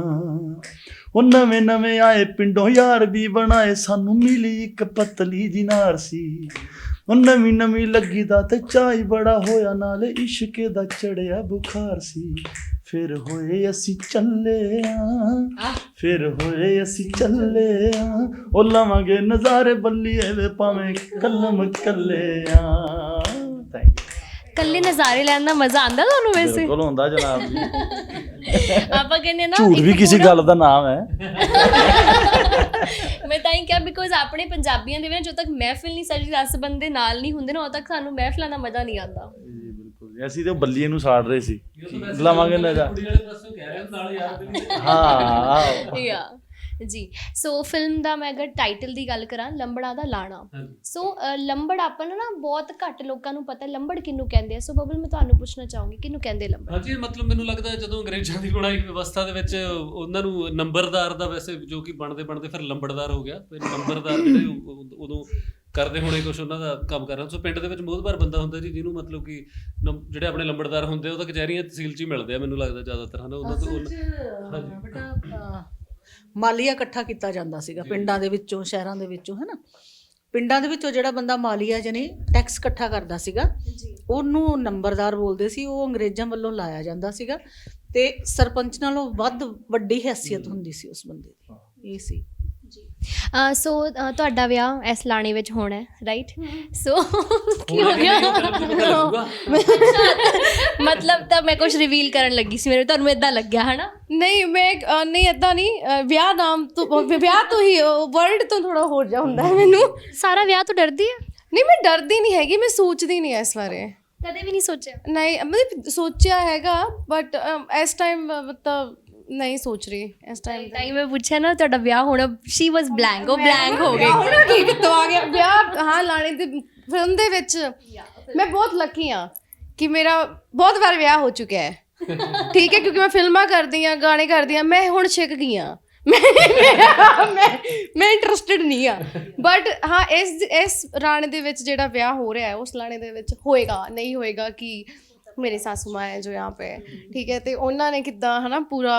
ਉਹ ਨਵੇਂ ਨਵੇਂ ਆਏ ਪਿੰਡੋਂ ਯਾਰ ਵੀ ਬਣਾਏ, ਸਾਨੂੰ ਮਿਲੀ ਇੱਕ ਪਤਲੀ ਜੀ ਨਾਰ ਸੀ। ਉਹ ਨਵੀਂ ਨਵੀਂ ਲੱਗੀ ਦਾ ਤੇ ਚਾਈ ਬੜਾ ਹੋਇਆ, ਨਾਲੇ ਇਸ਼ਕੇ ਦਾ ਚੜਿਆ ਬੁਖਾਰ ਸੀ। ਫਿਰ ਹੋਏ ਅਸੀਂ ਚੱਲੇ ਆ। ਫਿਰ ਹੋਏ ਅਸੀਂ ਚੱਲੇ ਆ। ਉਹ ਲਵਾਂਗੇ ਨਜ਼ਾਰੇ ਬੱਲੀਏ ਵੇ ਭਾਵੇਂ ਕਲਮ ਕੱਲੇ ਆ। ਥੈਂਕ ਕੱਲੇ ਨਜ਼ਾਰੇ ਲੈਣ ਦਾ ਮਜ਼ਾ ਆਂਦਾ ਤੁਹਾਨੂੰ ਵੈਸੇ? ਬਿਲਕੁਲ ਹੁੰਦਾ ਜਨਾਬ ਜੀ। ਆਪਾਂ ਕਹਿੰਦੇ ਨਾ ਝੂਠ ਵੀ ਕਿਸੇ ਗੱਲ ਦਾ ਨਾਮ ਹੈ। ਮੈਂ ਤਾਂ ਹੀ ਕਿਹਾ ਬਿਕੋਜ਼ ਆਪਣੇ ਪੰਜਾਬੀਆਂ ਦੇ ਵਿੱਚ ਜਦੋਂ ਤੱਕ ਮਹਿਫਿਲ ਨਹੀਂ ਸੱਜਦੀ 10 ਬੰਦੇ ਨਾਲ ਨਹੀਂ ਹੁੰਦੇ ਨਾ ਉਦੋਂ ਤੱਕ ਸਾਨੂੰ ਮਹਿਫਲਾਂ ਦਾ ਮਜ਼ਾ ਨਹੀਂ ਆਉਂਦਾ। ਅਸੀਂ ਤੇ ਉਹ ਬੱਲੀਏ ਨੂੰ ਸਾੜ ਰਹੇ ਸੀ। ਲਵਾਂਗੇ ਨਜ਼ਾਰੇ ਕੁੜੀ ਵਾਲੇ ਪਾਸੋਂ ਕਹਿ ਰਹੇ ਹੋ ਨਾਲ ਯਾਰ ਦੇ ਵੀ। ਹਾਂ। ਆਹੋ। ਯਾ ਜੀ। ਸੋ ਫਿਲਮ ਦਾ ਮੈਂ ਅਗਰ ਟਾਈਟਲ ਦੀ ਗੱਲ ਕਰਾਂ ਲੰਬੜਾ ਦਾ ਲਾਣਾ। ਸੋ ਲੰਬੜ ਆਪਾਂ ਨੂੰ ਨਾ ਬਹੁਤ ਘੱਟ ਲੋਕਾਂ ਨੂੰ ਪਤਾ ਲੰਬੜ ਕਿਹਨੂੰ ਕਹਿੰਦੇ ਆ? ਸੋ ਬਬਲ ਮੈਂ ਤੁਹਾਨੂੰ ਪੁੱਛਣਾ ਚਾਹੂੰਗੀ ਕਿਹਨੂੰ ਕਹਿੰਦੇ ਲੰਬੜ? ਹਾਂਜੀ ਮਤਲਬ ਮੈਨੂੰ ਲੱਗਦਾ ਜਦੋਂ ਅੰਗਰੇਜ਼ਾਂ ਦੀ ਬਣਾਈ ਵਿਵਸਥਾ ਦੇ ਵਿੱਚ ਉਹਨਾਂ ਨੂੰ ਨੰਬਰਦਾਰ ਦਾ ਵੈਸੇ ਜੋ ਕਿ ਬਣਦੇ ਬਣਦੇ ਫਿਰ ਲੰਬੜਦਾਰ ਹੋ ਗਿਆ। ਫਿਰ ਨੰਬਰਦਾਰ ਜਿਹੜੇ ਉਦੋਂ ਕਰਦੇ ਹੋਣੇ ਕੁਝ ਉਹਨਾਂ ਦਾ ਕੰਮ ਕਰ ਰਹੇ ਸੋ ਪਿੰਡ ਦੇ ਵਿੱਚ ਮੋਹਤਬਾਰ ਬੰਦਾ ਹੁੰਦਾ ਜੀ ਜਿਹਨੂੰ ਮਤਲਬ ਕਿ ਜਿਹੜੇ ਆਪਣੇ ਲੰਬੜਦਾਰ ਹੁੰਦੇ ਆ, ਉਹ ਤਾਂ ਕਚਹਿਰੀਆਂ ਤਹਿਸੀਲ 'ਚ ਹੀ ਮਿਲਦੇ ਆ ਮੈਨੂੰ ਲੱਗਦਾ ਜ਼ਿਆਦਾਤਰ ਹਨਾ? ਉਹਨਾਂ ਤੋਂ ਉਹਨਾਂ- ਹਾਂਜੀ। ਬੇਟਾ ਅਹ, ਮਾਲੀਆ ਇਕੱਠਾ ਕੀਤਾ ਜਾਂਦਾ ਸੀਗਾ ਪਿੰਡਾਂ ਦੇ ਵਿੱਚੋਂ ਸ਼ਹਿਰਾਂ ਦੇ ਵਿੱਚੋਂ ਹੈਨਾ? ਪਿੰਡਾਂ ਦੇ ਵਿੱਚੋਂ ਜਿਹੜਾ ਬੰਦਾ ਮਾਲੀਆ ਜਾਨੀ ਟੈਕਸ ਇਕੱਠਾ ਕਰਦਾ ਸੀਗਾ ਉਹਨੂੰ ਨੰਬਰਦਾਰ ਬੋਲਦੇ ਸੀ ਉਹ ਅੰਗਰੇਜ਼ਾਂ ਵੱਲੋਂ ਲਾਇਆ ਜਾਂਦਾ ਸੀਗਾ ਤੇ ਸਰਪੰਚ ਨਾਲੋਂ ਵੱਧ ਵੱਡੀ ਹੈਸੀਅਤ ਹੁੰਦੀ ਸੀ ਉਸ ਬੰਦੇ ਦੀ। ਇਹ ਸੀ। ਸੋ ਅ, ਤੁਹਾਡਾ ਵਿਆਹ ਇਸ ਲਾਣੇ ਵਿੱਚ ਹੋਣਾ ਹੈ ਰਾਈਟ ਸੋ ਕੀ ਹੋ ਗਿਆ। ਮਤਲਬ ਤਾਂ ਮੈਂ ਕੁਝ ਰਿਵੀਲ ਕਰਨ ਲੱਗੀ ਸੀ ਮੇਰੇ ਤੁਹਾਨੂੰ ਇਦਾਂ ਲੱਗਿਆ ਹਨਾ? ਨਹੀਂ ਮੈਂ ਨਹੀਂ ਇਦਾਂ ਨਹੀਂ ਵਿਆਹ ਨਾਮ ਤੋਂ ਵਿਆਹ ਤੋਂ ਹੀ ਵਰਡ ਤੋਂ ਥੋੜਾ ਹੋਰ ਜਾ ਹੁੰਦਾ ਹੈ ਮੈਨੂੰ। ਸਾਰਾ ਵਿਆਹ ਤੋਂ ਡਰਦੀ ਹੈ? ਨਹੀਂ ਮੈਂ ਡਰਦੀ ਨਹੀਂ ਹੈਗੀ ਮੈਂ ਸੋਚਦੀ ਨਹੀਂ ਇਸ ਬਾਰੇ। ਕਦੇ ਵੀ ਨਹੀਂ ਸੋਚਿਆ? ਨਹੀਂ ਮਤਲਬ ਸੋਚਿਆ ਹੈਗਾ ਬਟ ਇਸ ਟਾਈਮ ਮਤਲਬ ਨਹੀਂ ਸੋਚ ਰਹੀ ਇਸ ਟਾਈਮ ਤਾਂ। ਹੀ ਮੈਂ ਪੁੱਛਿਆ ਨਾ ਤੁਹਾਡਾ ਵਿਆਹ ਹੋਣਾ ਸ਼ੀ ਵਾਸ ਬਲੈਂਕ ਉਹ ਬਲੈਂਕ ਹੋ ਗਈ ਹੁਣ ਕੀ ਕਿੱਥੋਂ ਆ ਗਿਆ? ਵਿਆਹ ਹਾਂ ਲਾਣੇ ਦੀ ਫਿਲਮ ਦੇ ਵਿੱਚ ਮੈਂ ਬਹੁਤ ਲੱਕੀ ਆ ਕਿ ਮੇਰਾ ਬਹੁਤ ਵਾਰ ਵਿਆਹ ਹੋ ਚੁੱਕਿਆ ਹੈ। ਠੀਕ ਹੈ ਕਿਉਂਕਿ ਮੈਂ ਫਿਲਮਾਂ ਕਰਦੀ ਆ ਗਾਣੇ ਕਰਦੀ ਆ ਮੈਂ ਹੁਣ ਛਿੱਕ ਗਈ ਆ ਮੈਂ ਮੈਂ ਮੈਂ ਇੰਟਰਸਟਿਡ ਨਹੀਂ ਆ ਬਟ ਹਾਂ ਇਸ ਇਸ ਰਾਣੇ ਦੇ ਵਿੱਚ ਜਿਹੜਾ ਵਿਆਹ ਹੋ ਰਿਹਾ ਹੈ ਉਸ ਲਾਣੇ ਦੇ ਵਿੱਚ ਹੋਏਗਾ ਨਹੀਂ ਹੋਏਗਾ ਕਿ ਮੇਰੇ ਸਾਸੂ ਮਾਂ ਹੈ ਜੋ ਯਹਾਂ ਪੇ ਠੀਕ ਹੈ ਤੇ ਉਹਨਾਂ ਨੇ ਕਿੱਦਾਂ ਹਨਾ ਪੂਰਾ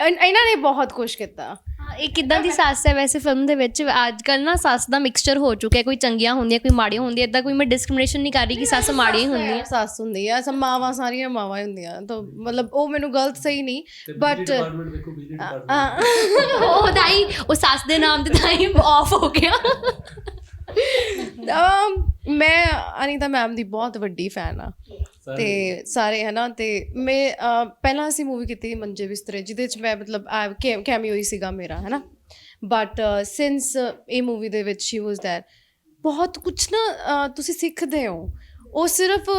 ਇਹਨਾਂ ਨੇ ਬਹੁਤ ਕੁਝ ਕੀਤਾ ਹਾਂ, ਇਹ ਕਿਦਾਂ ਦੀ ਸੱਸ ਹੈ ਵੈਸੇ ਫਿਲਮ ਦੇ ਵਿੱਚ ਅੱਜ ਕੱਲ ਨਾ ਸੱਸ ਦਾ ਮਿਕਸਚਰ ਹੋ ਚੁੱਕਿਆ ਕੋਈ ਚੰਗੀਆਂ ਹੁੰਦੀਆਂ ਕੋਈ ਮਾੜੀਆਂ ਹੁੰਦੀਆਂ ਇਦਾਂ ਕੋਈ ਮੈਂ ਡਿਸਕ੍ਰਿਮੀਨੇਸ਼ਨ ਨਹੀਂ ਕਰ ਰਹੀ ਕਿ ਸੱਸ ਮਾੜੀ ਹੁੰਦੀ ਹੈ ਸੱਸ ਹੁੰਦੀ ਹੈ ਸਭ ਮਾਵਾਂ ਸਾਰੀਆਂ ਮਾਵਾਂ ਹੀ ਹੁੰਦੀਆਂ ਤਾਂ ਮਤਲਬ ਉਹ ਮੈਨੂੰ ਗਲਤ ਸਹੀ ਨਹੀਂ ਬਟ ਉਹ ਦਾਈ ਉਹ ਸੱਸ ਦੇ ਨਾਮ ਤੇ ਦਾਈ ਆਫ ਹੋ ਗਿਆ ਮੈਂ ਅਨੀਤਾ ਮੈਮ ਦੀ ਬਹੁਤ ਵੱਡੀ ਫੈਨ ਆ ਤੇ ਸਾਰੇ ਨਾ ਤੇ ਮੈਂ ਪਹਿਲਾਂ ਅਸੀਂ ਮੂਵੀ ਕੀਤੀ ਮੰਜੇ ਬਿਸਤਰੇ, ਜਿਹਦੇ ਚ ਮੈਂ ਮਤਲਬ ਕੈਮੀਓ ਹੀ ਸੀਗਾ ਮੇਰਾ ਹੈ ਨਾ ਬਟ ਸਿੰਸ ਇਹ ਮੂਵੀ ਦੇ ਵਿੱਚ ਸ਼ੀ ਵਾਸ ਦੈਟ ਬਹੁਤ ਕੁਝ ਨਾ ਤੁਸੀਂ ਸਿੱਖਦੇ ਹੋ। ਉਹ ਸਿਰਫ